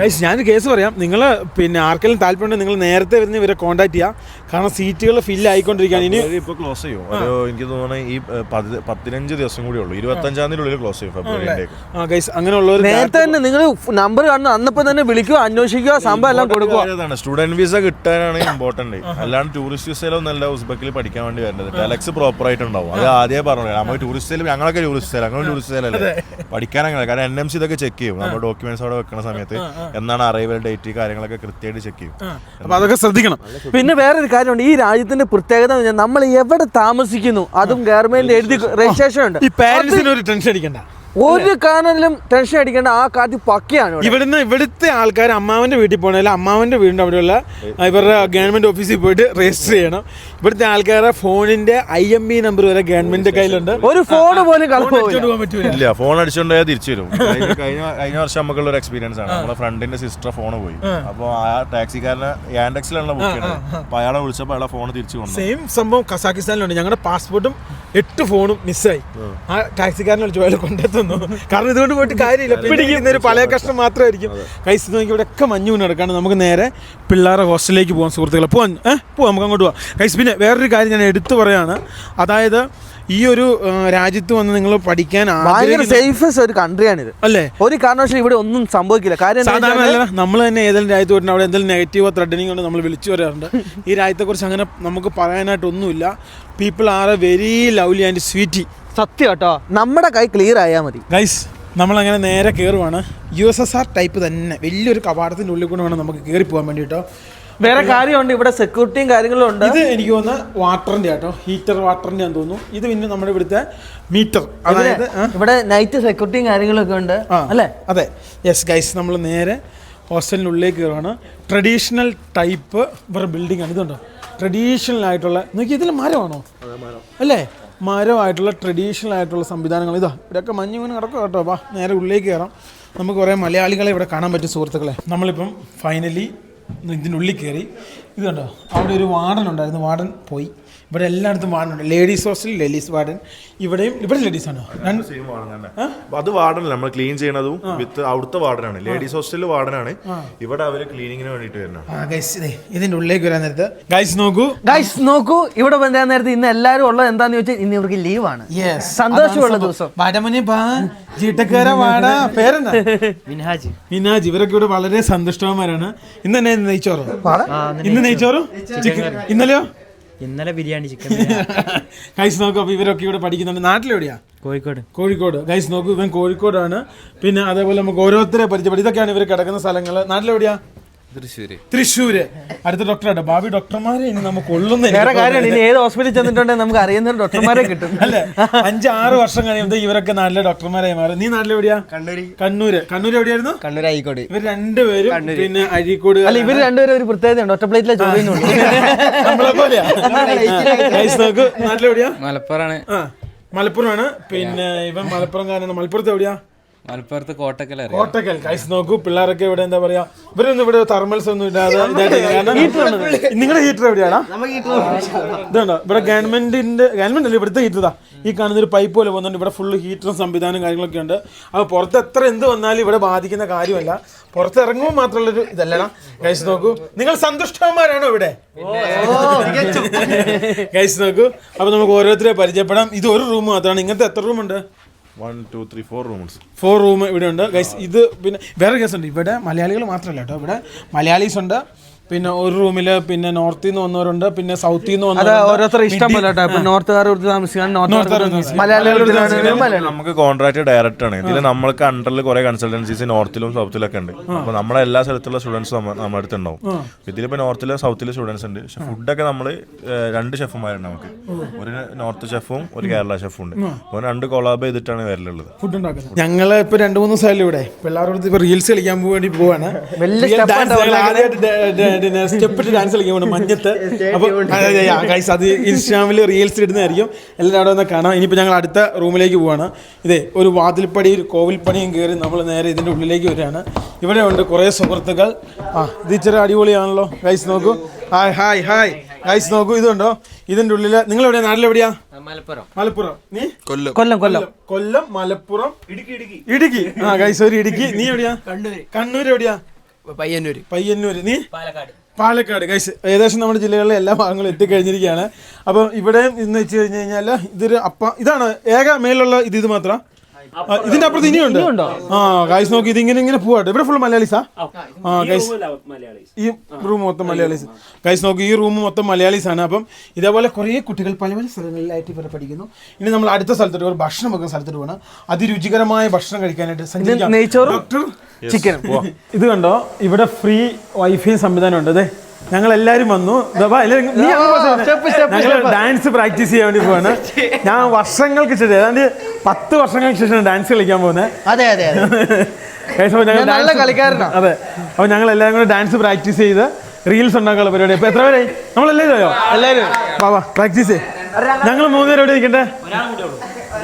ഗൈസ് ഞാൻ കേസ് പറയാം. നിങ്ങൾ പിന്നെ ആർക്കെങ്കിലും താല്പര്യമുണ്ടെങ്കിൽ നിങ്ങൾ നേരത്തെ വരുന്ന ഇവരെ കോൺടാക്ട് ചെയ്യുക കാരണം സീറ്റുകൾ ഫില്ല് ആയിക്കൊണ്ടിരിക്കുകയാണ് ഇനി. ഇപ്പൊ ക്ലോസ് ചെയ്യും. ഒരു എനിക്ക് തോന്നുന്നു ഈ പതിനഞ്ച് ദിവസം കൂടി ഉള്ളൂ. ഇരുപത്തഞ്ചാം തീയതി ഉള്ളിൽ ക്ലോസ് ചെയ്യും ഫെബ്രുവരിയിലേക്ക് ആ ഗൈസ് അങ്ങനെയുള്ളവർ നേരത്തെ തന്നെ നിങ്ങൾ നമ്പർ കാണുന്ന അന്നപ്പം തന്നെ വിളിക്കുക അന്വേഷിക്കുക സംഭവം എല്ലാം കൊടുക്കുക. സ്റ്റുഡന്റ് വിസ കിട്ടാനാണ് ഇമ്പോർട്ടന്റ് അല്ലാണ്ട് ടൂറിസ്റ്റ് വിസയിലൊന്നല്ല ഉസ്ബക്കിൽ പഠിക്കാൻ വേണ്ടി വരുന്നത്. ടെലക്സ് പ്രോപ്പർ ആയിട്ട് ഉണ്ടാവും അത് ആദ്യമേ പറഞ്ഞു നമ്മൾ ടൂറിസ്റ്റ് ഞങ്ങളൊക്കെ ടൂറിസ്റ്റ് സ്ഥലം അങ്ങനെ ടൂറിസ്റ്റ് സ്ഥലമല്ലേ പഠിക്കാൻ അങ്ങനെ കാരണം എൻ എം സി ഇതൊക്കെ ചെക്ക് ചെയ്യും. നമ്മുടെ ഡോക്യുമെന്റ്സ് അവിടെ വെക്കുന്ന സമയത്ത് എന്നാണ് അറൈവൽ ഡേറ്റ് കാര്യങ്ങളൊക്കെ കൃത്യമായിട്ട് ചെക്ക് ചെയ്യും. അപ്പൊ അതൊക്കെ ശ്രദ്ധിക്കണം. പിന്നെ വേറെ ഒരു കാര്യമുണ്ട്. ഈ രാജ്യത്തിന്റെ പ്രത്യേകത നമ്മൾ എവിടെ താമസിക്കുന്നു? അതും ഗവൺമെന്റ് എഴുതി രജിസ്ട്രേഷൻ ഉണ്ട്. ഈ ഒരു ടെൻഷൻ അടിക്കണ്ട. ഒരു കാരണത്തിലും ടെൻഷൻ അടിക്കേണ്ട ആ കാര്യം പക്കയാണ് ഇവിടെ. ഇവിടുന്ന് ഇവിടുത്തെ ആൾക്കാർ അമ്മാവന്റെ വീട്ടിൽ പോകണമെങ്കിൽ അമ്മാവന്റെ വീടിന്റെ അവിടെയുള്ള ഇവരുടെ ഗവൺമെന്റ് ഓഫീസിൽ പോയിട്ട് രജിസ്റ്റർ ചെയ്യണം. ഇവിടുത്തെ ആൾക്കാരുടെ ഫോണിന്റെ ഐ എം ബി നമ്പർ വരെ ഗവൺമെന്റ് കയ്യിലുണ്ട്. ഒരു ഫോൺ പോലും ഫോൺ അടിച്ചോണ്ട് ഇല്ല ഫോൺ അടിച്ചുകൊണ്ട് തിരിച്ചു വരും. കഴിഞ്ഞ കഴിഞ്ഞ- വർഷം നമുക്കുള്ള ഒരു എക്സ്പീരിയൻസ് ആണ്. നമ്മുടെ ഫ്രണ്ടിന്റെ സിസ്റ്റർ ഫോൺ പോയി. അപ്പോൾ ആ ടാക്സിക്കാരനെ ആൻഡെക്സിലാണ് ബുക്ക് ചെയ്യണത്. അപ്പൊ അയാളെ വിളിച്ചപ്പോൾ അയാളെ ഫോൺ തിരിച്ചു കൊണ്ടു സെയിം സംഭവം കസാക്കിസ്ഥാനിലുണ്ട്. ഞങ്ങളുടെ പാസ്പോർട്ടും എട്ട് ഫോണും മിസ്സായി ആ. ടാക്സിക്കാരനെ വിളിച്ചു അയാൾ കൊണ്ടെത്തുന്നു കാരണം ഇതുകൊണ്ട് പോയിട്ട് കാര്യമില്ല. പിടിക്കുന്ന ഒരു പഴയ കഷ്ണം മാത്രമായിരിക്കും. കൈസ് നോക്കി ഇവിടെ ഒക്കെ മഞ്ഞു വീണ് കിടക്കാണ് നമുക്ക് നേരെ പിള്ളേരെ ഹോസ്റ്റലിലേക്ക് പോകാൻ സുഹൃത്തുക്കളെ. പോവാൻ ഏഹ് പോവാം നമുക്ക് അങ്ങോട്ട് പോവാം. കൈസ് പിന്നെ വേറൊരു കാര്യം ഞാൻ എടുത്തു പറയാണ്. അതായത് ഈ ഒരു രാജ്യത്ത് വന്ന് നിങ്ങൾ പഠിക്കാൻ ഭയങ്കര സേഫസ്റ്റ് ഒരു കൺട്രിയാണിത് അല്ലേ? ഒരു കാരണവശാലും ഇവിടെ ഒന്നും സംഭവിക്കില്ല. കാര്യം സാധാരണ നമ്മൾ തന്നെ ഏതെങ്കിലും രാജ്യത്ത് പോയിട്ട് അവിടെ എന്തെങ്കിലും നെഗറ്റീവോ ത്രെഡനിങ് കൊണ്ട് നമ്മൾ വിളിച്ചു വരാറുണ്ട് ഈ രാജ്യത്തെക്കുറിച്ച് അങ്ങനെ നമുക്ക് പറയാനായിട്ടൊന്നുമില്ല. People are a very lovely and sweetie സത്യം കേട്ടോ. നമ്മുടെ കൈ ക്ലിയർ ആയാൽ മതി. ഗൈസ് നമ്മളങ്ങനെ നേരെ കയറുവാണ് U S S R type തന്നെ. വലിയൊരു കവാടത്തിന്റെ ഉള്ളിൽ കൂടെ വേണം നമുക്ക് കയറി പോകാൻ വേണ്ടിയിട്ടോ. വേറെ കാര്യമുണ്ട് ഇവിടെ സെക്യൂരിറ്റിയും കാര്യങ്ങളും ഉണ്ട്. ഇത് എനിക്ക് തോന്നുന്ന വാട്ടറിന്റെ ആട്ടോ ഹീറ്റർ വാട്ടറിന്റെ ആണെന്ന് തോന്നുന്നു. ഇത് പിന്നെ നമ്മുടെ ഇവിടുത്തെ മീറ്റർ അതായത് ഇവിടെ നൈറ്റ് സെക്യൂരിറ്റിയും കാര്യങ്ങളൊക്കെ ഉണ്ട് ആ, അല്ലേ? അതെ. യെസ് ഗൈസ് നമ്മൾ നേരെ ഹോസ്റ്റലിനുള്ളിലേക്ക് കയറുകയാണ് ട്രഡീഷണൽ ടൈപ്പ് ഇവരുടെ ബിൽഡിംഗ് ആണ്. ഇതുണ്ടോ? ട്രഡീഷണൽ ആയിട്ടുള്ള നോക്കി ഇതിൽ മരമാണോ? അല്ലേ? മരമായിട്ടുള്ള ട്രഡീഷണൽ ആയിട്ടുള്ള സംവിധാനങ്ങൾ. ഇതാ ഇവിടെയൊക്കെ മഞ്ഞ് വീണ് കിടക്കുക കേട്ടോ. വാ നേരെ ഉള്ളിലേക്ക് കയറാം. നമുക്ക് കുറേ മലയാളികളെ ഇവിടെ കാണാൻ പറ്റും സുഹൃത്തുക്കളെ. നമ്മളിപ്പം ഫൈനലി ഇതിനുള്ളിൽ കയറി. ഇത് കണ്ടോ? അവിടെ ഒരു വാർഡൻ ഉണ്ടായിരുന്നു വാർഡൻ പോയി. ഇവിടെ എല്ലായിടത്തും വാർഡുണ്ട്. ലേഡീസ് ഹോസ്റ്റൽ ലേഡീസ് വാർഡൻ ഇവിടെയും ഇവിടെ ലേഡീസ് ആണോ? അത് വാർഡനല്ല നമ്മൾ ക്ലീൻ ചെയ്യണതും വിത്ത് അവിടുത്തെ വാർഡനാണ്. ലേഡീസ് ഹോസ്റ്റലിൽ വാർഡനാണ്. ഇവിടെ അവർ ക്ലീനിങ്ങിന് വേണ്ടിട്ട് വരുന്നത് ഇതിന്റെ ഉള്ളിലേക്ക് വരാൻ നേരത്ത്. ഗൈസ് നോക്കൂ. ഗൈസ് നോക്കൂ. ഇവിടെ വരാൻ നേരത്തെ ഇന്ന് എല്ലാവരും ഉള്ളത് എന്താന്ന് ചോദിച്ചാൽ ഇന്ന് ഇവർക്ക് ലീവാണ് സന്തോഷമുള്ള ദിവസം. വടമനെ പാ വാട വാടാ. പേരെന്താ? മിൻഹാജ്. മിനാജ് ഇവരൊക്കെ ഇവിടെ വളരെ സന്തുഷ്ടവന്മാരാണ്. ഇന്ന് തന്നെ നെയ്ച്ചോറോ? ഇന്ന് നെയ്ച്ചോറും. ചിക്കൻ ഇന്നലെയോ? ഇന്നലെ ബിരിയാണി ചിക്കൻ ഗൈസ് നോക്കൂ അപ്പോൾ ഇവരൊക്കെ ഇവിടെ പഠിക്കുന്നുണ്ട്. നാട്ടിലെവിടെയാ? കോഴിക്കോട്. കോഴിക്കോട്. ഗൈസ് നോക്കൂ ഇവൻ കോഴിക്കോടാണ്. പിന്നെ അതേപോലെ നമുക്ക് ഓരോരുത്തരെ പരിചയപ്പെടും. ഇതൊക്കെയാണ് ഇവർ കിടക്കുന്ന സ്ഥലങ്ങൾ നാട്ടിലെവിടെയാ? തൃശ്ശൂര്. തൃശ്ശൂര്. അടുത്ത ഡോക്ടറാണ് ഭാവി ഡോക്ടർമാരെ ഇനി നമുക്ക് കൊള്ളുന്ന വേറെ കാര്യമാണ് ഇനി ഏത് ഹോസ്പിറ്റലിൽ ചെന്നിട്ടുണ്ടെങ്കിൽ നമുക്ക് അറിയുന്ന ഡോക്ടർമാരെ കിട്ടും. അല്ലെ അഞ്ച് ആറ് വർഷം കഴിയുമ്പോൾ ഇവരൊക്കെ നാട്ടിലെ ഡോക്ടർമാരായി മാറും. നീ നാട്ടിലെവിടെയാ കണ്ണൂര്. കണ്ണൂര്. കണ്ണൂർ എവിടെയായിരുന്നു? കണ്ണൂർ ആയിക്കോട് ഇവർ രണ്ടുപേരും പിന്നെ അഴീക്കോട് അല്ല ഇവർ രണ്ടുപേരും ഒരു പ്രത്യേകത ഡോക്ടർ ഒറ്റ പ്ലേറ്റിലെ ജോലി നമ്മളെ പോലെയാ? നാട്ടിലെവിടെയാ മലപ്പുറമാണ് ആ മലപ്പുറമാണ് പിന്നെ ഇവൻ മലപ്പുറം കാരണം മലപ്പുറത്ത് എവിടെയാ? മലപ്പുറത്ത് കോട്ടക്കൽ കോട്ടക്കൽ കൈസ് നോക്കൂ പിള്ളേരൊക്കെ ഇവിടെ എന്താ പറയാ? ഇവരൊന്നും ഇവിടെ തെർമൽസ് ഒന്നും ഇല്ലാതെ നിങ്ങളുടെ ഹീറ്റർ എവിടെയാണോ? ഇതുണ്ടോ? ഇവിടെ ഗവൺമെന്റിന്റെ ഗവൺമെന്റ് അല്ലേ ഇവിടുത്തെ ഹീറ്റർ ഇതാ. ഈ കാണുന്ന ഒരു പൈപ്പ് പോലെ പോകുന്നുണ്ട് ഇവിടെ ഫുള്ള് ഹീറ്ററും സംവിധാനം കാര്യങ്ങളൊക്കെ ഉണ്ട്. അപ്പോൾ പുറത്ത് എത്ര എന്ത് വന്നാലും ഇവിടെ ബാധിക്കുന്ന കാര്യമല്ല. പുറത്ത് ഇറങ്ങുമ്പോൾ മാത്രമുള്ള ഒരു ഇതല്ലടാ. ഗൈസ് നോക്കൂ. നിങ്ങൾ സന്തുഷ്ടന്മാരാണോ ഇവിടെ? ഗൈസ് നോക്കൂ. അപ്പൊ നമുക്ക് ഓരോരുത്തരെ പരിചയപ്പെടാം. ഇത് ഒരു റൂം മാത്രമാണ്. ഇങ്ങനത്തെ എത്ര റൂമുണ്ട് one two three four rooms room ഇവിടെ ഉണ്ട്. ഗൈസ് ഇത് പിന്നെ വേറെ ഉണ്ട്. ഇവിടെ മലയാളികൾ മാത്രമല്ല കേട്ടോ. ഇവിടെ മലയാളീസ് ഉണ്ട്. പിന്നെ ഒരു റൂമിൽ പിന്നെ നോർത്തിൽ നിന്ന് വന്നവരുണ്ട് പിന്നെ സൗത്തിൽ നിന്ന് അത് ഓരോരുത്തർ ഇഷ്ടം പോലെ കേട്ടോ. ഇപ്പൊ നോർത്തുകാർ കൊടുത്ത് താമസിക്കാൻ നോർത്തുകാർ മലയാളികൾ മലയാളി നമുക്ക് കോൺട്രാക്ട് ഡയറക്റ്റ് ആണ്. ഇതിൽ നമ്മൾക്ക് അണ്ടറിൽ കുറെ കൺസൾട്ടൻസീസ് നോർത്തിലും സൗത്തിലും ഒക്കെ ഉണ്ട് അപ്പൊ നമ്മളെ എല്ലാ സ്ഥലത്തുള്ള സ്റ്റുഡൻസ് നമ്മുടെ അടുത്ത് ഉണ്ടാവും ഇതിലിപ്പോ നോർത്തിലെ സൗത്തിലെ സ്റ്റുഡൻസ് ഉണ്ട്. പക്ഷെ ഫുഡൊക്കെ നമ്മൾ രണ്ട് ഷെഫുമാരുണ്ട് നമുക്ക്. ഒരു നോർത്ത് ഷെഫും ഒരു കേരള ഷെഫും ഉണ്ട്. അപ്പോൾ രണ്ട് കൊളാബ് ചെയ്തിട്ടാണ് വരലുള്ളത്. ഫുഡ് ഉണ്ടാക്കുന്നത്. ഞങ്ങൾ ഇപ്പൊ രണ്ട് മൂന്ന് സ്ഥലം ഇവിടെ. പിള്ളേരോട് ഇപ്പൊ റീൽസ് കളിക്കാൻ വേണ്ടി പോവാണ്. ആയിട്ട് സ്റ്റെപ്പ് ഇട്ട് ഡാൻസ് കളിക്കാൻ പോകണം മഞ്ഞത്ത് അപ്പോൾ ഗൈസ് അത് ഇൻസ്റ്റാഗ്രാമിൽ റീൽസ് ഇടുന്നതായിരിക്കും. എല്ലാവരും അവിടെ നിന്ന് കാണാം. ഇനിയിപ്പോൾ ഞങ്ങൾ അടുത്ത റൂമിലേക്ക് പോവാണ്. ഇതേ ഒരു വാതിൽപ്പടി ഒരു കോവിൽപ്പണിയും കയറി നമ്മൾ നേരെ ഇതിന്റെ ഉള്ളിലേക്ക് വരികയാണ്. ഇവിടെ ഉണ്ട് കുറേ സുഹൃത്തുക്കൾ. ആ ഇത് ഇച്ചിരി അടിപൊളിയാണല്ലോ. ഗൈസ് നോക്കൂ. ഹായ് ഹായ് ഹായ് ഗൈസ് നോക്കൂ ഇതുണ്ടോ? ഇതിന്റെ ഉള്ളിൽ നിങ്ങൾ എവിടെയാ നാട്ടിലെവിടെയാ? മലപ്പുറം. മലപ്പുറം. നീ? കൊല്ലം. കൊല്ലം കൊല്ലം. മലപ്പുറം. ഇടുക്കി ഇടുക്കി. ഇടുക്കി. ആ ഗൈസ് ഒരു ഇടുക്കി. നീ എവിടെയാ? കണ്ണൂർ കണ്ണൂർ എവിടെയാ? പയ്യന്നൂര്. പയ്യന്നൂര്. നീ? പാലക്കാട്. പാലക്കാട്. കൈസ് ഏകദേശം നമ്മുടെ ജില്ലകളിലെ എല്ലാ ഭാഗങ്ങളും എത്തിക്കഴിഞ്ഞിരിക്കുകയാണ്. അപ്പം ഇവിടെ ഇന്ന് വെച്ച് കഴിഞ്ഞ് കഴിഞ്ഞാൽ ഇതൊരു അപ്പ ഇതാണ് ഏക മേലുള്ള ഇത് ഇത് മാത്രം. ഇതിന്റെ അപ്പുറത്ത് ഇനിയുണ്ട്? ആ ഗൈസ് നോക്കി ഇത് ഇങ്ങനെ ഇങ്ങനെ പോവാട്ടെ. ഇവിടെ ഫുൾ മലയാളീസാ? ആ ഗൈസ് ഈ റൂം മൊത്തം മലയാളീസ്. ഗൈസ് നോക്കി ഈ റൂം മൊത്തം മലയാളീസ് ആണ് അപ്പം ഇതേപോലെ കുറേ കുട്ടികൾ പല പല സ്ഥലങ്ങളിലായിട്ട് ഇവരെ പഠിക്കുന്നു. ഇനി നമ്മൾ അടുത്ത സ്ഥലത്തോട്ട് ഒരു ഭക്ഷണം വെക്കുന്ന സ്ഥലത്തോട്ട് പോകണം അതിരുചികരമായ ഭക്ഷണം കഴിക്കാനായിട്ട് സഞ്ചരിക്കാം. ഡോക്ടർ ചിക്കനും ഇത് കണ്ടോ? ഇവിടെ ഫ്രീ വൈഫൈ സംവിധാനം ഉണ്ട്. അതെ ഞങ്ങൾ എല്ലാരും വന്നു ഞങ്ങൾ ഡാൻസ് പ്രാക്ടീസ് ചെയ്യാൻ വേണ്ടി പോവാണ്. ഞാൻ വർഷങ്ങൾക്ക് ശേഷം ഏതാണ്ട് പത്ത് വർഷങ്ങൾക്ക് ശേഷം ഡാൻസ് കളിക്കാൻ പോകുന്നത്. അതെ അതെ ഞങ്ങൾ നല്ല അതെ. എല്ലാവരും കൂടെ ഡാൻസ് പ്രാക്ടീസ് ചെയ്ത് റീൽസ് ഉണ്ടാക്കാനുള്ള പരിപാടി. അപ്പോൾ എത്ര പേരായി? ആയോ? എല്ലാവരും വാ വാ പ്രാക്ടീസ് ചെയ്യ്. ഞങ്ങൾ മൂന്നുപേരും എവിടെ ഇരിക്കട്ടെ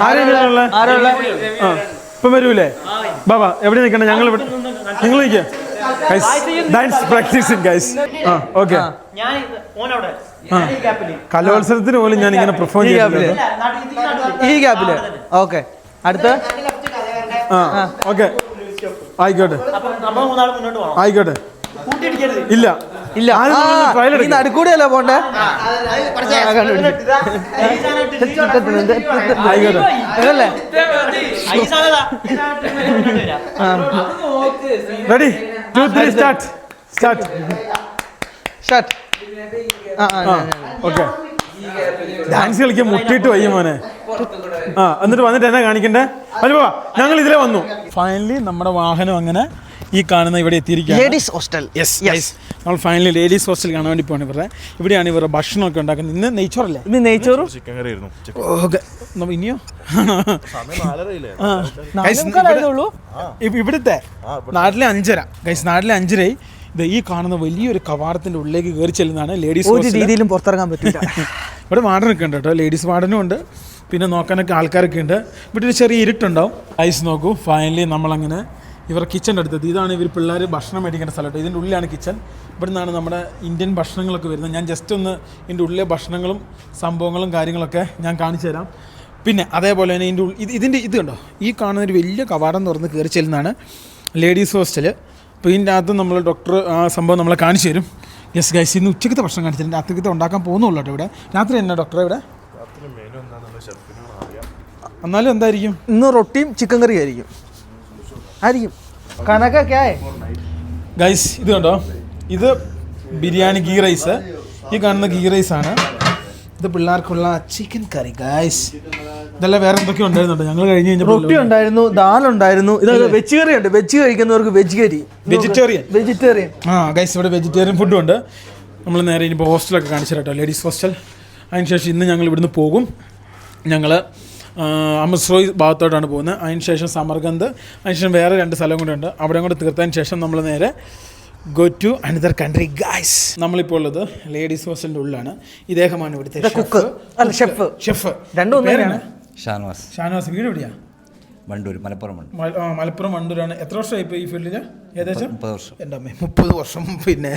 ആരെങ്കിലും ആരുള്ള ആ. ഇപ്പം വരൂലേ? ബാബാ എവിടെ നിൽക്കണ്ട? ഞങ്ങൾ ഇവിടെ നിങ്ങൾ നിൽക്കുക ഡാൻസ് പ്രാക്ടീസിങ് ഗൈസ് ആ ഓക്കെ കലോത്സവത്തിന് പോലും ഞാൻ ഇങ്ങനെ പെർഫോം ചെയ്തിട്ടുണ്ട് ഈ ഗ്യാപ്പിൽ ഓക്കെ അടുത്ത? ആ ഓക്കെ ആയിക്കോട്ടെ. ആയിക്കോട്ടെ. ഇല്ല. ഇല്ല. എടുക്കാം. നടുക്കൂടെയല്ല പോണ്ടേ? അതല്ലേ? Ready two three start start shut okay dance കളിക്കാൻ മുട്ടിട്ട് വയ്യ മോനെ. ആ എന്നിട്ട് വന്നിട്ട് എന്നാ കാണിക്കണ്ടേ? അനുഭവ ഞങ്ങൾ ഇതിലെ വന്നു. ഫൈനലി നമ്മുടെ വാഹനം അങ്ങനെ ഈ കാണുന്ന ഇവിടെ എത്തിയിരിക്കുകയാണ്. ലേഡീസ് ഹോസ്റ്റൽ യെസ് യെസ് നമ്മൾ ഫൈനലി ലേഡീസ് ഹോസ്റ്റൽ കാണാൻ വേണ്ടി പോകണം ഇവരുടെ. ഇവിടെയാണ് ഇവരുടെ ഭക്ഷണമൊക്കെ ഉണ്ടാക്കുന്നത്. ഇന്ന് നെയ്ച്ചോറല്ലേ ഇന്ന് നെയ്ച്ചോറും? ചിക്കൻ കറി ആയിരുന്നു. ഓക്കെ. ഇനിയോ? ഇവിടുത്തെ നാട്ടിലെ അഞ്ചര. ഗൈസ് നാട്ടിലെ അഞ്ചരയായി. ഇത് ഈ കാണുന്ന വലിയൊരു കവാടത്തിന്റെ ഉള്ളിലേക്ക് കയറി ചെല്ലുന്നതാണ് ലേഡീസ് ഒരു രീതിയിലും പുറത്തിറങ്ങാൻ പറ്റില്ല ഇവിടെ വാർഡനൊക്കെ ഉണ്ട് കേട്ടോ. ലേഡീസ് വാർഡനും ഉണ്ട്. പിന്നെ നോക്കാനൊക്കെ ആൾക്കാരൊക്കെ ഉണ്ട്. ഇവിടെ ഒരു ചെറിയ ഇരുട്ടുണ്ടാവും. ഐസ് നോക്കൂ. ഫൈനലി നമ്മളങ്ങനെ ഇവർ കിച്ചന്റെ അടുത്തത്. ഇതാണ് ഇവർ പിള്ളേർ ഭക്ഷണം മേടിക്കേണ്ട സ്ഥലം കേട്ടോ. ഇതിന്റെ ഉള്ളിലാണ് കിച്ചൺ ഇവിടെ നിന്നാണ് നമ്മുടെ ഇന്ത്യൻ ഭക്ഷണങ്ങളൊക്കെ വരുന്നത്. ഞാൻ ജസ്റ്റ് ഒന്ന് ഇതിന്റെ ഉള്ളിലെ ഭക്ഷണങ്ങളും സംഭവങ്ങളും കാര്യങ്ങളൊക്കെ ഞാൻ കാണിച്ചു തരാം. പിന്നെ അതേപോലെ തന്നെ ഇതിന്റെ ഉള്ളിൽ ഇത് ഇതിന്റെ ഇത് കണ്ടോ? ഈ കാണുന്ന ഒരു വലിയ കവാടം തുറന്ന് കയറി ചെല്ലുന്നതാണ് ലേഡീസ് ഹോസ്റ്റൽ അപ്പോൾ ഇതിന്റെ അകത്ത് നമ്മൾ ഡോക്ടർ ആ സംഭവം നമ്മളെ കാണിച്ചു തരും. യെസ് ഗൈസ് ഇന്ന് ഉച്ചക്കത്തെ ഭക്ഷണം കാണിച്ചിട്ടുണ്ട്. രാത്രിക്കത്തെ ഉണ്ടാക്കാൻ പോകുന്നുള്ളൂ കേട്ടോ ഇവിടെ. രാത്രി എന്നാ ഡോക്ടറെ ഇവിടെ? എന്നാലും എന്തായിരിക്കും? ഇന്ന് റൊട്ടിയും ചിക്കൻ കറിയും ആയിരിക്കും ആയിരിക്കും. ആയേ. ഗൈസ് ഇത് കണ്ടോ? ഇത് ബിരിയാണി ഗീ റൈസ് ഈ കാണുന്ന ഗീ റൈസ് ആണ്. ഇത് പിള്ളേർക്കുള്ള ചിക്കൻ കറി ഗൈസ് ഇതല്ല വേറെ എന്തൊക്കെയോ ഉണ്ടായിരുന്നുണ്ട്. ഞങ്ങൾ കഴിഞ്ഞ് കഴിഞ്ഞപ്പോൾ റൊട്ടി ഉണ്ടായിരുന്നു ദാൽ ഉണ്ടായിരുന്നു. ഇത് വെജ് കറി ഉണ്ട്. വെജ് കഴിക്കുന്നവർക്ക് വെജ് കറി വെജിറ്റേറിയൻ വെജിറ്റേറിയൻ ആ ഗൈസ് ഇവിടെ വെജിറ്റേറിയൻ ഫുഡും ഉണ്ട്. നമ്മൾ നേരെ ഇനിയിപ്പോൾ ഹോസ്റ്റലൊക്കെ കാണിച്ചു കേട്ടോ ലേഡീസ് ഹോസ്റ്റൽ അതിനുശേഷം ഇന്ന് ഞങ്ങൾ ഇവിടുന്ന് പോകും. ഞങ്ങൾ അമസ്രോയ് ഭാഗത്തോട്ടാണ് പോകുന്നത്. അതിനുശേഷം സമർഗന്ധ്. അതിനുശേഷം വേറെ രണ്ട് സ്ഥലം കൂടെ ഉണ്ട്. അവിടെ കൂടെ തീർത്തതിന് ശേഷം നമ്മൾ നേരെ go to another country guys നമ്മളിപ്പോൾ ഉള്ളത് ലേഡീസ് ഹോസ്റ്റലിന്റെ ഉള്ളിലാണ്. ഇദ്ദേഹമാണ് ഇവിടുത്തെ കുക്ക് അല്ല ഷെഫ് ഷെഫ് രണ്ടും ഷാനവാസ്. ഷാനവാസ് വീട് എവിടെയാ? വണ്ടൂർ മലപ്പുറം വണ്ടൂർ മലപ്പുറം വണ്ടൂരാണ്. എത്ര വർഷമായി ഇപ്പോൾ ഈ ഫീൽഡിൽ ഏകദേശം? മുപ്പത് വർഷം. എന്റെ അമ്മ മുപ്പത് വർഷം. പിന്നെ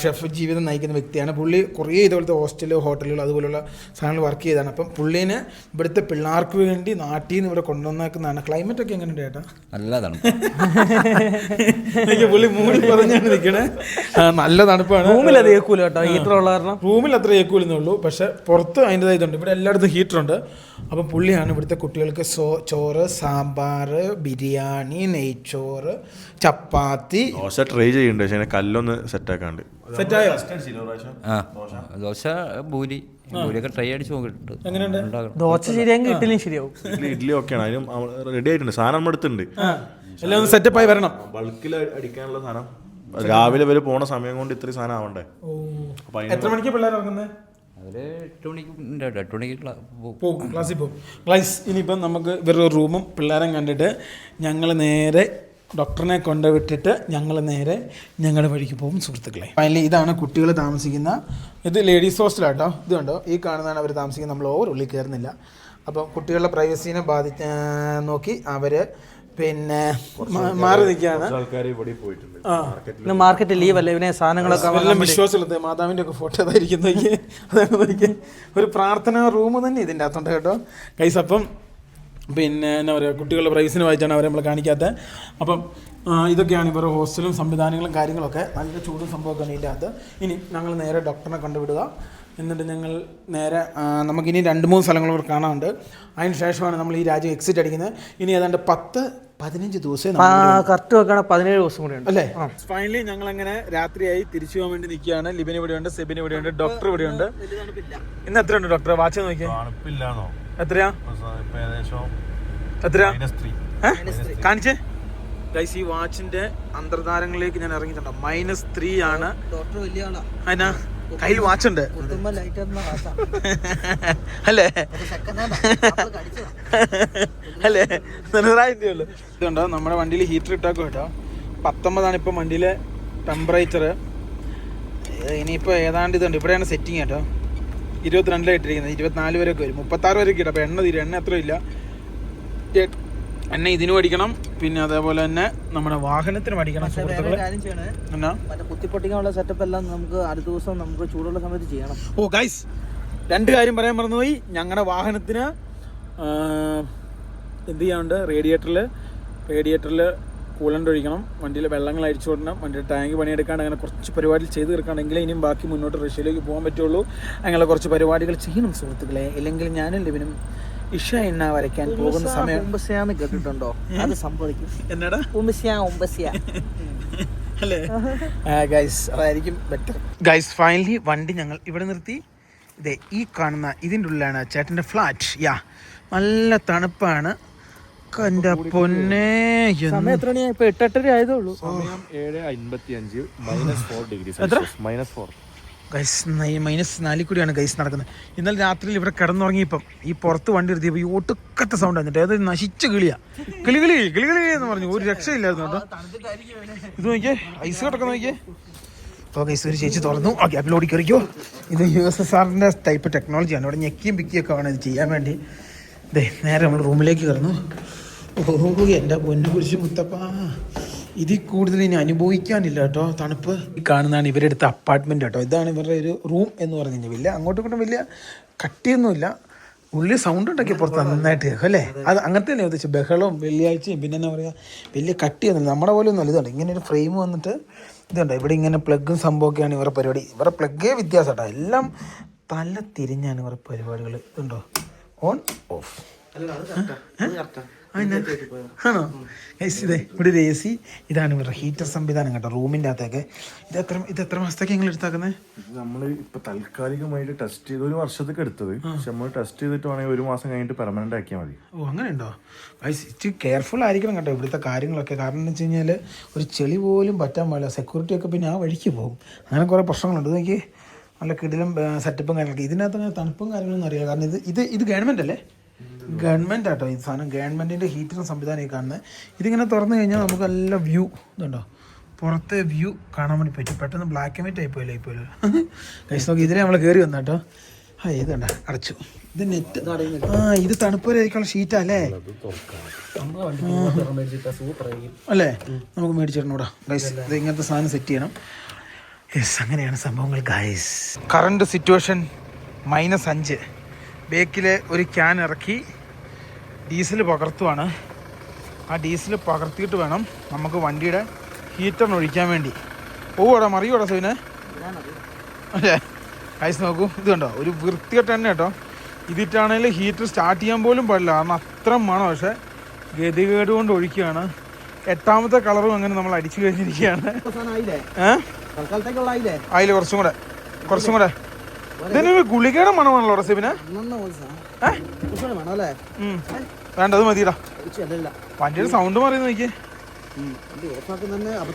ഷെഫ് ജീവിതം നയിക്കുന്ന വ്യക്തിയാണ്. പുള്ളി കുറേ ഇതുപോലത്തെ ഹോസ്റ്റൽ ഹോട്ടലുകൾ അതുപോലുള്ള സാധനങ്ങൾ വർക്ക് ചെയ്താണ്. അപ്പം പുള്ളീനെ ഇവിടുത്തെ പിള്ളേർക്ക് വേണ്ടി നാട്ടിൽ നിന്ന് ഇവിടെ കൊണ്ടുവന്നേക്കുന്നതാണ്. ക്ലൈമറ്റ് ഒക്കെ എങ്ങനെയുണ്ട് ചേട്ടാ? നല്ലതാണ് എനിക്ക് പുള്ളി മൂടി പറഞ്ഞാണ് നിൽക്കണേ. നല്ല തണുപ്പാണ്. റൂമിൽ അത് കേൾക്കൂല കേട്ടോ? ഹീറ്റർ ഉള്ള കാരണം? റൂമിൽ അത്ര ഏക്കൂലെന്നുള്ളൂ പക്ഷെ പുറത്ത് അതിന്റെതായതുണ്ട് ഇവിടെ എല്ലായിടത്തും ഹീറ്ററുണ്ട് അപ്പം പുള്ളിയാണ് ഇവിടുത്തെ കുട്ടികൾക്ക് സോ ചോറ് സാമ്പാർ ബിരിയാണി നെയ്ച്ചോറ് ചപ്പാത്തി. ദോശ ട്രൈ ചെയ്യുന്നുണ്ട് പക്ഷേ കല്ലൊന്ന് സെറ്റ് ആക്കാണ്ട് സെറ്റായോ ആ. ദോശ. ഭൂരി ഭൂരിയൊക്കെ ട്രൈ അടിച്ച് നോക്കിയിട്ടുണ്ട്. ദോശ ശരിയാകും ഇഡ്ഡലിയും ശരിയാവും. ഇഡ്ഡലി ഓക്കെയാണ് ഒക്കെയാണ് അതിനും റെഡി ആയിട്ടുണ്ട്. സാധനം നമ്മൾ അടുത്തുണ്ട്. ആ. എല്ലാം ഒന്ന് സെറ്റപ്പായി വരണം. ബൾക്കിൽ അടിക്കാനുള്ള സാധനം. രാവിലെ വരെ പോണ സമയം കൊണ്ട് ഇത്രയും സാധനം ആവണ്ടേ? എത്ര മണിക്ക് പിള്ളേർ ഇറങ്ങുന്നത് മണിക്ക് മണിക്ക് ക്ലാസ്സിൽ ക്ലാസ് ഇനിയിപ്പം നമുക്ക് ഇവരുടെ റൂമും പിള്ളേരും കണ്ടിട്ട് ഞങ്ങൾ നേരെ ഡോക്ടറിനെ കൊണ്ടുവിട്ടിട്ട് ഞങ്ങൾ നേരെ ഞങ്ങളുടെ വഴിക്ക് പോകും സുഹൃത്തുക്കളെ. ഫൈനലി ഇതാണ് കുട്ടികൾ താമസിക്കുന്ന ഇത് ലേഡീസ് ഹോസ്റ്റലാട്ടോ ഇത് കണ്ടോ? ഈ കാണുന്നതാണ് അവർ താമസിക്കുന്നത് നമ്മൾ ഓവർ ഉള്ളിൽ കയറുന്നില്ല അപ്പം കുട്ടികളുടെ പ്രൈവസീനെ ബാധി നോക്കി അവർ പിന്നെ മാറി നിൽക്കുകയാണ്. ഇന്ന് മാർക്കറ്റ് ലീവ് അല്ലേ? ഇവനെ സാധനങ്ങളൊക്കെ എല്ലാം. വിശ്വാസമുള്ളത് മാതാവിന്റെ ഒക്കെ ഫോട്ടോ അതായിരിക്കും നോക്കിയേ അതാണ് നോക്കിയേ ഒരു പ്രാർത്ഥന റൂം തന്നെ ഇതിന്റെ അകത്തുണ്ട് കേട്ടോ. കൈസ് അപ്പം പിന്നെ എന്നാ പറയുക കുട്ടികളുടെ പ്രൈസിന് വായിച്ചാണ് അവരെ നമ്മൾ കാണിക്കാത്തത് അപ്പം ഇതൊക്കെയാണ് ഇവരുടെ ഹോസ്റ്റലും സംവിധാനങ്ങളും കാര്യങ്ങളൊക്കെ. നല്ല ചൂടും സംഭവമൊക്കെ ഇതിന്റെ അകത്ത്. ഇനി ഞങ്ങൾ നേരെ ഡോക്ടറിനെ കൊണ്ടുവിടുക. എന്നിട്ട് ഞങ്ങൾ നേരെ നമുക്കിനി രണ്ട് മൂന്ന് സ്ഥലങ്ങൾ കൂടെ കാണാനുണ്ട്. അതിന് ശേഷമാണ് നമ്മൾ ഈ രാജ്യം എക്സിറ്റ് അടിക്കുന്നത്. ഇനി ഏതാണ്ട് പത്ത് പതിനഞ്ച് ദിവസം ആ കറക്റ്റ് വെക്കണം പതിനേഴ് ദിവസം കൂടെ ഉണ്ട് അല്ലേ? ഫൈനലി ഞങ്ങൾ അങ്ങനെ രാത്രിയായി തിരിച്ചു പോകാൻ വേണ്ടി നിൽക്കുകയാണ്. ലിബിൻ ഇവിടെയുണ്ട് സെബിൻ ഇവിടെയുണ്ട് ഡോക്ടർ ഇവിടെയുണ്ട്. ഇന്ന് എത്രയുണ്ട് ഡോക്ടർ വാച്ച് നോക്കിയേ. എത്രയാ? ഇപ്പൊ ഏകദേശം എത്രയാ? കാണിച്ചേ. ഗൈസ് ഈ വാച്ചിന്റെ അന്തർധാരങ്ങളിലേക്ക് ഞാൻ ഇറങ്ങിയിട്ടുണ്ട്. മൈനസ് ത്രീ ആണ്. ഡോക്ടർ വലിയ കയ്യിൽ വാച്ച് ഉണ്ട്. അല്ലേ? അല്ലേ? ഉള്ളൂ ഇതുണ്ടോ? നമ്മുടെ വണ്ടിയിൽ ഹീറ്റർ ഇട്ടാക്കും കേട്ടോ. പത്തൊമ്പതാണ് ഇപ്പം വണ്ടിയിലെ ടെമ്പറേച്ചർ ഇനിയിപ്പോൾ ഏതാണ്ട് ഇതുണ്ട്. ഇവിടെയാണ് സെറ്റിങ് കേട്ടോ. ഇരുപത്തിരണ്ടിലാണ് ഇട്ടിരിക്കുന്നത്. ഇരുപത്തിനാല് വരെയൊക്കെ വരും. മുപ്പത്താറ് വരെയൊക്കെ കിട്ടും അപ്പോൾ എണ്ണ തീരും. എണ്ണ എത്ര ഇല്ല. എ- എണ്ണ ഇതിനും അടിക്കണം പിന്നെ അതേപോലെ തന്നെ നമ്മുടെ വാഹനത്തിനും അടിക്കണം എന്നാ? കുത്തിപ്പൊട്ടിക്കാനുള്ള സെറ്റപ്പ് എല്ലാം നമുക്ക് അടുത്ത ദിവസം നമുക്ക് ചൂടുള്ള സമയത്ത് ചെയ്യണം. ഓ ഗൈസ് രണ്ട് കാര്യം പറയാൻ മറന്നുപോയി. ഞങ്ങളുടെ വാഹനത്തിന് എന്ത് ചെയ്യാനുണ്ട്? റേഡിയേറ്ററിൽ റേഡിയേറ്ററിൽ കൂളന്റ് ഒഴിക്കണം വണ്ടിയിൽ വെള്ളങ്ങൾ അഴിച്ചു കൊടുക്കണം വണ്ടിയുടെ ടാങ്ക് പണിയെടുക്കാണ്ട് അങ്ങനെ കുറച്ച് പരിപാടികൾ ചെയ്ത് തീർക്കാണെങ്കിൽ ഇനിയും ബാക്കി മുന്നോട്ട് റഷ്യയിലേക്ക് പോകാൻ പറ്റുള്ളൂ. അങ്ങനെ കുറച്ച് പരിപാടികൾ ചെയ്യണം സുഹൃത്തുക്കളെ. ഇല്ലെങ്കിൽ ഞാനും ലിബിനും ഇഷ എണ്ണ വരയ്ക്കാൻ പോകുന്ന സമയം. ഉമ്പസ്യാന്ന് കേട്ടിട്ടുണ്ടോ? അത് സംഭവിക്കും. എന്നാടാ? ഉമ്പസ്യ ഉമ്പസ്യ ഗൈസ് അതായിരിക്കും ബെറ്റർ ഗൈസ് ഫൈനലി വണ്ടി ഞങ്ങൾ ഇവിടെ നിർത്തി. ഇതേ ഈ കാണുന്ന ഇതിന്റെ ഉള്ളിലാണ് ചേട്ടന്റെ ഫ്ലാറ്റ് യാ നല്ല തണുപ്പാണ്. എന്റെ പൊന്നെ എത്ര മണിയാ ഇപ്പൊ എട്ടെട്ടര ആയതേ ഉള്ളൂ. സമയം ഏഴ് അൻപത്തി അഞ്ച് minus four degree minus four guys minus നാലിൽ കൂടിയാണ് ഗൈസ് നടക്കുന്നത്. ഇന്നലെ രാത്രിയിൽ ഇവിടെ കിടന്നുറങ്ങിയപ്പം ഈ പുറത്ത് വണ്ടി എടുത്തിയപ്പോൾ ഈ ഒട്ടുക്കത്തെ സൗണ്ട് വന്നിട്ട് അതൊരു നശിച്ച കിളിയാ. കിളി കിളി കിളി കിളി എന്ന് പറഞ്ഞു. ഒരു രക്ഷയില്ലായിരുന്നു കേട്ടോ. ഇത് നോക്കിയേ ഐസ് കിടക്കുന്ന നോക്കിയേ. ഓ ഗൈസ് ഒരു ചേച്ചി തുറന്നു. ആ ഗ്യാപ്പിലോടി കയറിക്കോ ഇത് യു എസ് എസ് ആറിന്റെ ടൈപ്പ് ടെക്നോളജിയാണ് ഇവിടെ ഞെക്കിയും പിക്കിയൊക്കെ വേണം ഇത് ചെയ്യാൻ വേണ്ടി. ദേ നേരെ നമ്മൾ റൂമിലേക്ക് കയറുന്നു ഓ എന്റെ പൊന്നു കുരിശ് മുത്തപ്പ. ഇതിൽ കൂടുതൽ ഇനി അനുഭവിക്കാനില്ല കേട്ടോ. തണുപ്പ് കാണുന്നതാണ് അടുത്ത് അപ്പാർട്ട്മെന്റ് കേട്ടോ. ഇതാണ് ഇവരുടെ ഒരു റൂം എന്ന് പറഞ്ഞു വലിയ അങ്ങോട്ടും ഇങ്ങോട്ടും വലിയ കട്ടിയൊന്നുമില്ല. ഉള്ളിൽ സൗണ്ട് ഉണ്ടാക്കി പുറത്ത് നന്നായിട്ട് കേൾക്കും അല്ലേ? അത് അങ്ങനത്തെ തന്നെ ഉദ്ദേശിച്ചു ബഹളവും വെള്ളിയാഴ്ചയും പിന്നെ എന്താ പറയുക വലിയ കട്ടിയൊന്നുമില്ല. നമ്മുടെ പോലെ ഒന്നും ഇതുണ്ട്. ഇങ്ങനെ ഒരു ഫ്രെയിം വന്നിട്ട് ഇതുണ്ട്. ഇവിടെ ഇങ്ങനെ പ്ലഗും സംഭവമൊക്കെയാണ് ഇവരുടെ പരിപാടി. ഇവരുടെ പ്ലഗേ വ്യത്യാസം കേട്ടോ. എല്ലാം തല തിരിഞ്ഞാണ് ഇവരുടെ പരിപാടികൾ ഇതുണ്ടോ? ഓൺ ഓഫ് ആണോ? ഇതേ ഇവിടെ ഒരു എ സി ഇതാണ് ഇവരുടെ ഹീറ്റർ സംവിധാനം കേട്ടോ റൂമിന്റെ അകത്തേക്ക്. ഇത് എത്ര ഇത് എത്ര മാസത്തേക്ക് നിങ്ങൾ എടുത്താക്കുന്നത് നമ്മൾ ഇപ്പൊ താൽക്കാലികമായിട്ട് ടെസ്റ്റ് ചെയ്ത് ഒരു വർഷത്തേക്ക് എടുത്തത്. പക്ഷെ നമ്മൾ ടെസ്റ്റ് ചെയ്തിട്ട് വേണമെങ്കിൽ ഒരു മാസം കഴിഞ്ഞിട്ട് പെർമനന്റ് ആക്കിയാൽ മതി. ഓ അങ്ങനെ ഉണ്ടോ ഇച്ചിരി കെയർഫുൾ ആയിരിക്കണം കേട്ടോ ഇവിടുത്തെ കാര്യങ്ങളൊക്കെ. കാരണം എന്ന് വെച്ച് കഴിഞ്ഞാൽ ഒരു ചെളി പോലും പറ്റാൻ പാടില്ല. സെക്യൂരിറ്റി ഒക്കെ പിന്നെ ആ വഴിക്ക് പോകും. അങ്ങനെ കുറേ പ്രശ്നങ്ങളുണ്ട്. നോക്കി നല്ല കിടിലും സെറ്റപ്പും കാര്യങ്ങളൊക്കെ. ഇതിനകത്ത് അങ്ങനെ തണുപ്പും കാര്യങ്ങളൊന്നും അറിയില്ല. കാരണം ഇത് ഇത് ഇത് ഗവൺമെന്റ് അല്ലേ? ഗവൺമെന്റ് ആട്ടോ ഈ സാധനം. ഗവൺമെന്റിന്റെ ഹീറ്ററും സംവിധാനം ഈ കാണുന്നത്. ഇതിങ്ങനെ തുറന്നു കഴിഞ്ഞാൽ നമുക്ക് നല്ല വ്യൂ. ഇതുണ്ടോ? പുറത്തെ വ്യൂ കാണാൻ വേണ്ടി പറ്റും. പെട്ടെന്ന് ബ്ലാക്ക് ആൻഡ് വൈറ്റ് ആയി പോയല്ലോ ഇപ്പോൾ കഴിച്ച് നോക്കി ഇതിലെ നമ്മൾ കയറി വന്ന കേട്ടോ ആ ഇതുണ്ട അടച്ചു. ഇത് നെറ്റ്. ആ ഇത് തണുപ്പൂരായിരിക്കുള്ള ഷീറ്റാ അല്ലേ? അല്ലേ നമുക്ക് മേടിച്ചിടണോടാ ഗൈസ് ഇത് ഇങ്ങനത്തെ സാധനം സെറ്റ് ചെയ്യണം. യെസ് അങ്ങനെയാണ് സംഭവങ്ങൾ ഗൈസ് കറണ്ട് സിറ്റുവേഷൻ മൈനസ് അഞ്ച്. ബേക്കിൽ ഒരു ക്യാൻ ഇറക്കി ഡീസൽ പകർത്തുവാണ്. ആ ഡീസൽ പകർത്തിയിട്ട് വേണം നമുക്ക് വണ്ടിയുടെ ഹീറ്ററിന് ഒഴിക്കാൻ വേണ്ടി. പോവോടാ മറിയോടാ സുവിനെ? അല്ലേ? ഐസ് നോക്കൂ. ഇത് കണ്ടോ? ഒരു വൃത്തികെട്ട തന്നെ കേട്ടോ. ഇതിട്ടാണെങ്കിൽ ഹീറ്റർ സ്റ്റാർട്ട് ചെയ്യാൻ പോലും പാടില്ല. കാരണം അത്ര മണം. പക്ഷേ ഗതികേട് കൊണ്ട് ഒഴിക്കുകയാണ്. എട്ടാമത്തെ കളറും അങ്ങനെ നമ്മൾ അടിച്ചു കഴിഞ്ഞിരിക്കുകയാണ്. ആയില്ലേ? കുറച്ചും കൂടെ. കുറച്ചും കൂടെ. ഇതിനൊരു ഗുളികയുടെ മണമാണല്ലോ റസീബിന്. വേണ്ട അത് മതിയടാ. വണ്ടിയുടെ സൗണ്ട് നോക്കിയേ.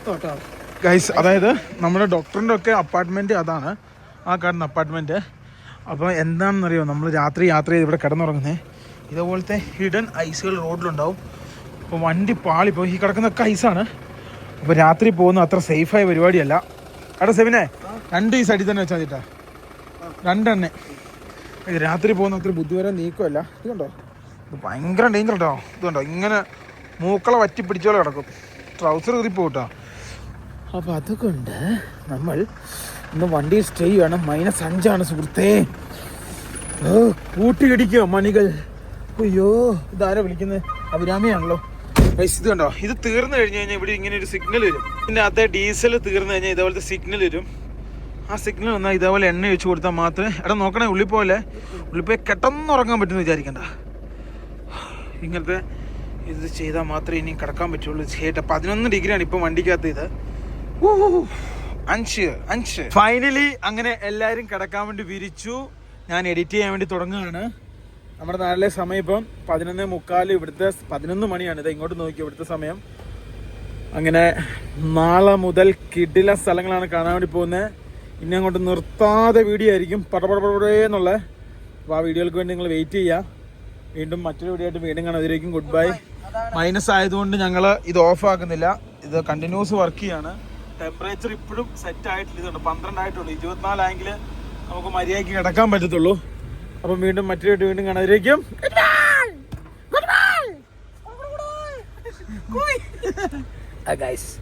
കേട്ടോ. ഗൈസ് അതായത് നമ്മുടെ ഡോക്ടറിന്റെ ഒക്കെ അപ്പാർട്ട്മെന്റ് അതാണ്. ആ കാണുന്ന അപ്പാർട്ട്മെന്റ് അപ്പോൾ എന്താണെന്നറിയോ? നമ്മൾ രാത്രി യാത്ര ചെയ്ത് ഇവിടെ കിടന്നുറങ്ങുന്നത് ഇതേപോലത്തെ ഹിഡൻ ഐസുകൾ റോഡിലുണ്ടാവും. അപ്പോൾ വണ്ടി പാളിപ്പോൾ ഈ കിടക്കുന്നൊക്കെ ഐസാണ് അപ്പോൾ രാത്രി പോകുന്ന അത്ര സേഫായ പരിപാടിയല്ല. എടാ സെവിനെ രണ്ട് ഈ സൈഡിൽ തന്നെ വെച്ചാൽ മതിട്ടാ. രണ്ടെണ്ണേ. രാത്രി പോകുന്ന അത്ര ബുദ്ധിപരം നീക്കുമല്ല ഇത് കണ്ടോ ഇത് ഭയങ്കര ഡേഞ്ചർ കേട്ടോ ഇത് കണ്ടോ ഇങ്ങനെ മൂക്കളെ വറ്റി പിടിച്ചോളെ കിടക്കും. ട്രൗസർ കീറിപ്പോ കേട്ടോ അപ്പോൾ അതുകൊണ്ട് നമ്മൾ ഇന്ന് വണ്ടി സ്റ്റേ ചെയ്യണം മൈനസ് അഞ്ചാണ് സുഹൃത്തേ. കൂട്ടിയിടിക്കുക മണികൾ. അയ്യോ ഇതാരാ വിളിക്കുന്നത് അഭിരാമിയാണല്ലോ. ഇത് കണ്ടോ? ഇത് തീർന്നു കഴിഞ്ഞു കഴിഞ്ഞാൽ ഇവിടെ ഇങ്ങനെ ഒരു സിഗ്നൽ വരും. ഇതിനകത്തെ ഡീസൽ തീർന്നു കഴിഞ്ഞാൽ ഇതേപോലത്തെ സിഗ്നൽ വരും. ആ സിഗ്നൽ വന്നാൽ ഇതേപോലെ എണ്ണ ഒഴിച്ച് കൊടുത്താൽ മാത്രമേ എടാ നോക്കണേ ഉള്ളിപ്പോലെ ഉള്ളിപ്പോയി കെട്ടെന്ന് ഉറങ്ങാൻ പറ്റുമെന്ന് വിചാരിക്കണ്ട. ഇങ്ങനത്തെ ഇത് ചെയ്താൽ മാത്രമേ ഇനി കിടക്കാൻ പറ്റുള്ളൂ. ചേട്ടാ പതിനൊന്ന് ഡിഗ്രിയാണ് ഇപ്പം വണ്ടിക്കകത്ത് ഇത്. അഞ്ച് അഞ്ച്. ഫൈനലി അങ്ങനെ എല്ലാവരും കിടക്കാൻ വേണ്ടി വിരിച്ചു. ഞാൻ എഡിറ്റ് ചെയ്യാൻ വേണ്ടി തുടങ്ങുകയാണ്. നമ്മുടെ നാട്ടിലെ സമയം ഇപ്പം പതിനൊന്ന് മുക്കാൽ ഇവിടുത്തെ പതിനൊന്ന് മണിയാണ്. ഇത് ഇങ്ങോട്ട് നോക്കി ഇവിടുത്തെ സമയം. അങ്ങനെ നാളെ മുതൽ കിടില സ്ഥലങ്ങളാണ് കാണാൻ വേണ്ടി പോകുന്നത്. ഇനി അങ്ങോട്ട് നിർത്താതെ വീഡിയോ ആയിരിക്കും. പടപടപടേ എന്നുള്ള അപ്പോൾ ആ വീഡിയോകൾക്ക് വേണ്ടി നിങ്ങൾ വെയിറ്റ് ചെയ്യുക. വീണ്ടും മറ്റൊരു വീഡിയോ ആയിട്ട് വീണ്ടും കാണാം. അതിലേക്കും ഗുഡ് ബൈ മൈനസ് ആയതുകൊണ്ട് ഞങ്ങൾ ഇത് ഓഫ് ആക്കുന്നില്ല. ഇത് കണ്ടിന്യൂസ് വർക്ക് ചെയ്യാണ്. ടെമ്പറേച്ചർ ഇപ്പോഴും സെറ്റ് ആയിട്ടില്ല. ഇതുണ്ട്. പന്ത്രണ്ടായിട്ടുള്ളൂ ഇരുപത്തിനാലായെങ്കിൽ നമുക്ക് മര്യാദയ്ക്ക് കിടക്കാൻ പറ്റത്തുള്ളൂ. അപ്പം വീണ്ടും മറ്റൊരു വീഡിയോ വീണ്ടും കാണാതിരിക്കും goodbye goodbye goodbye goodbye guys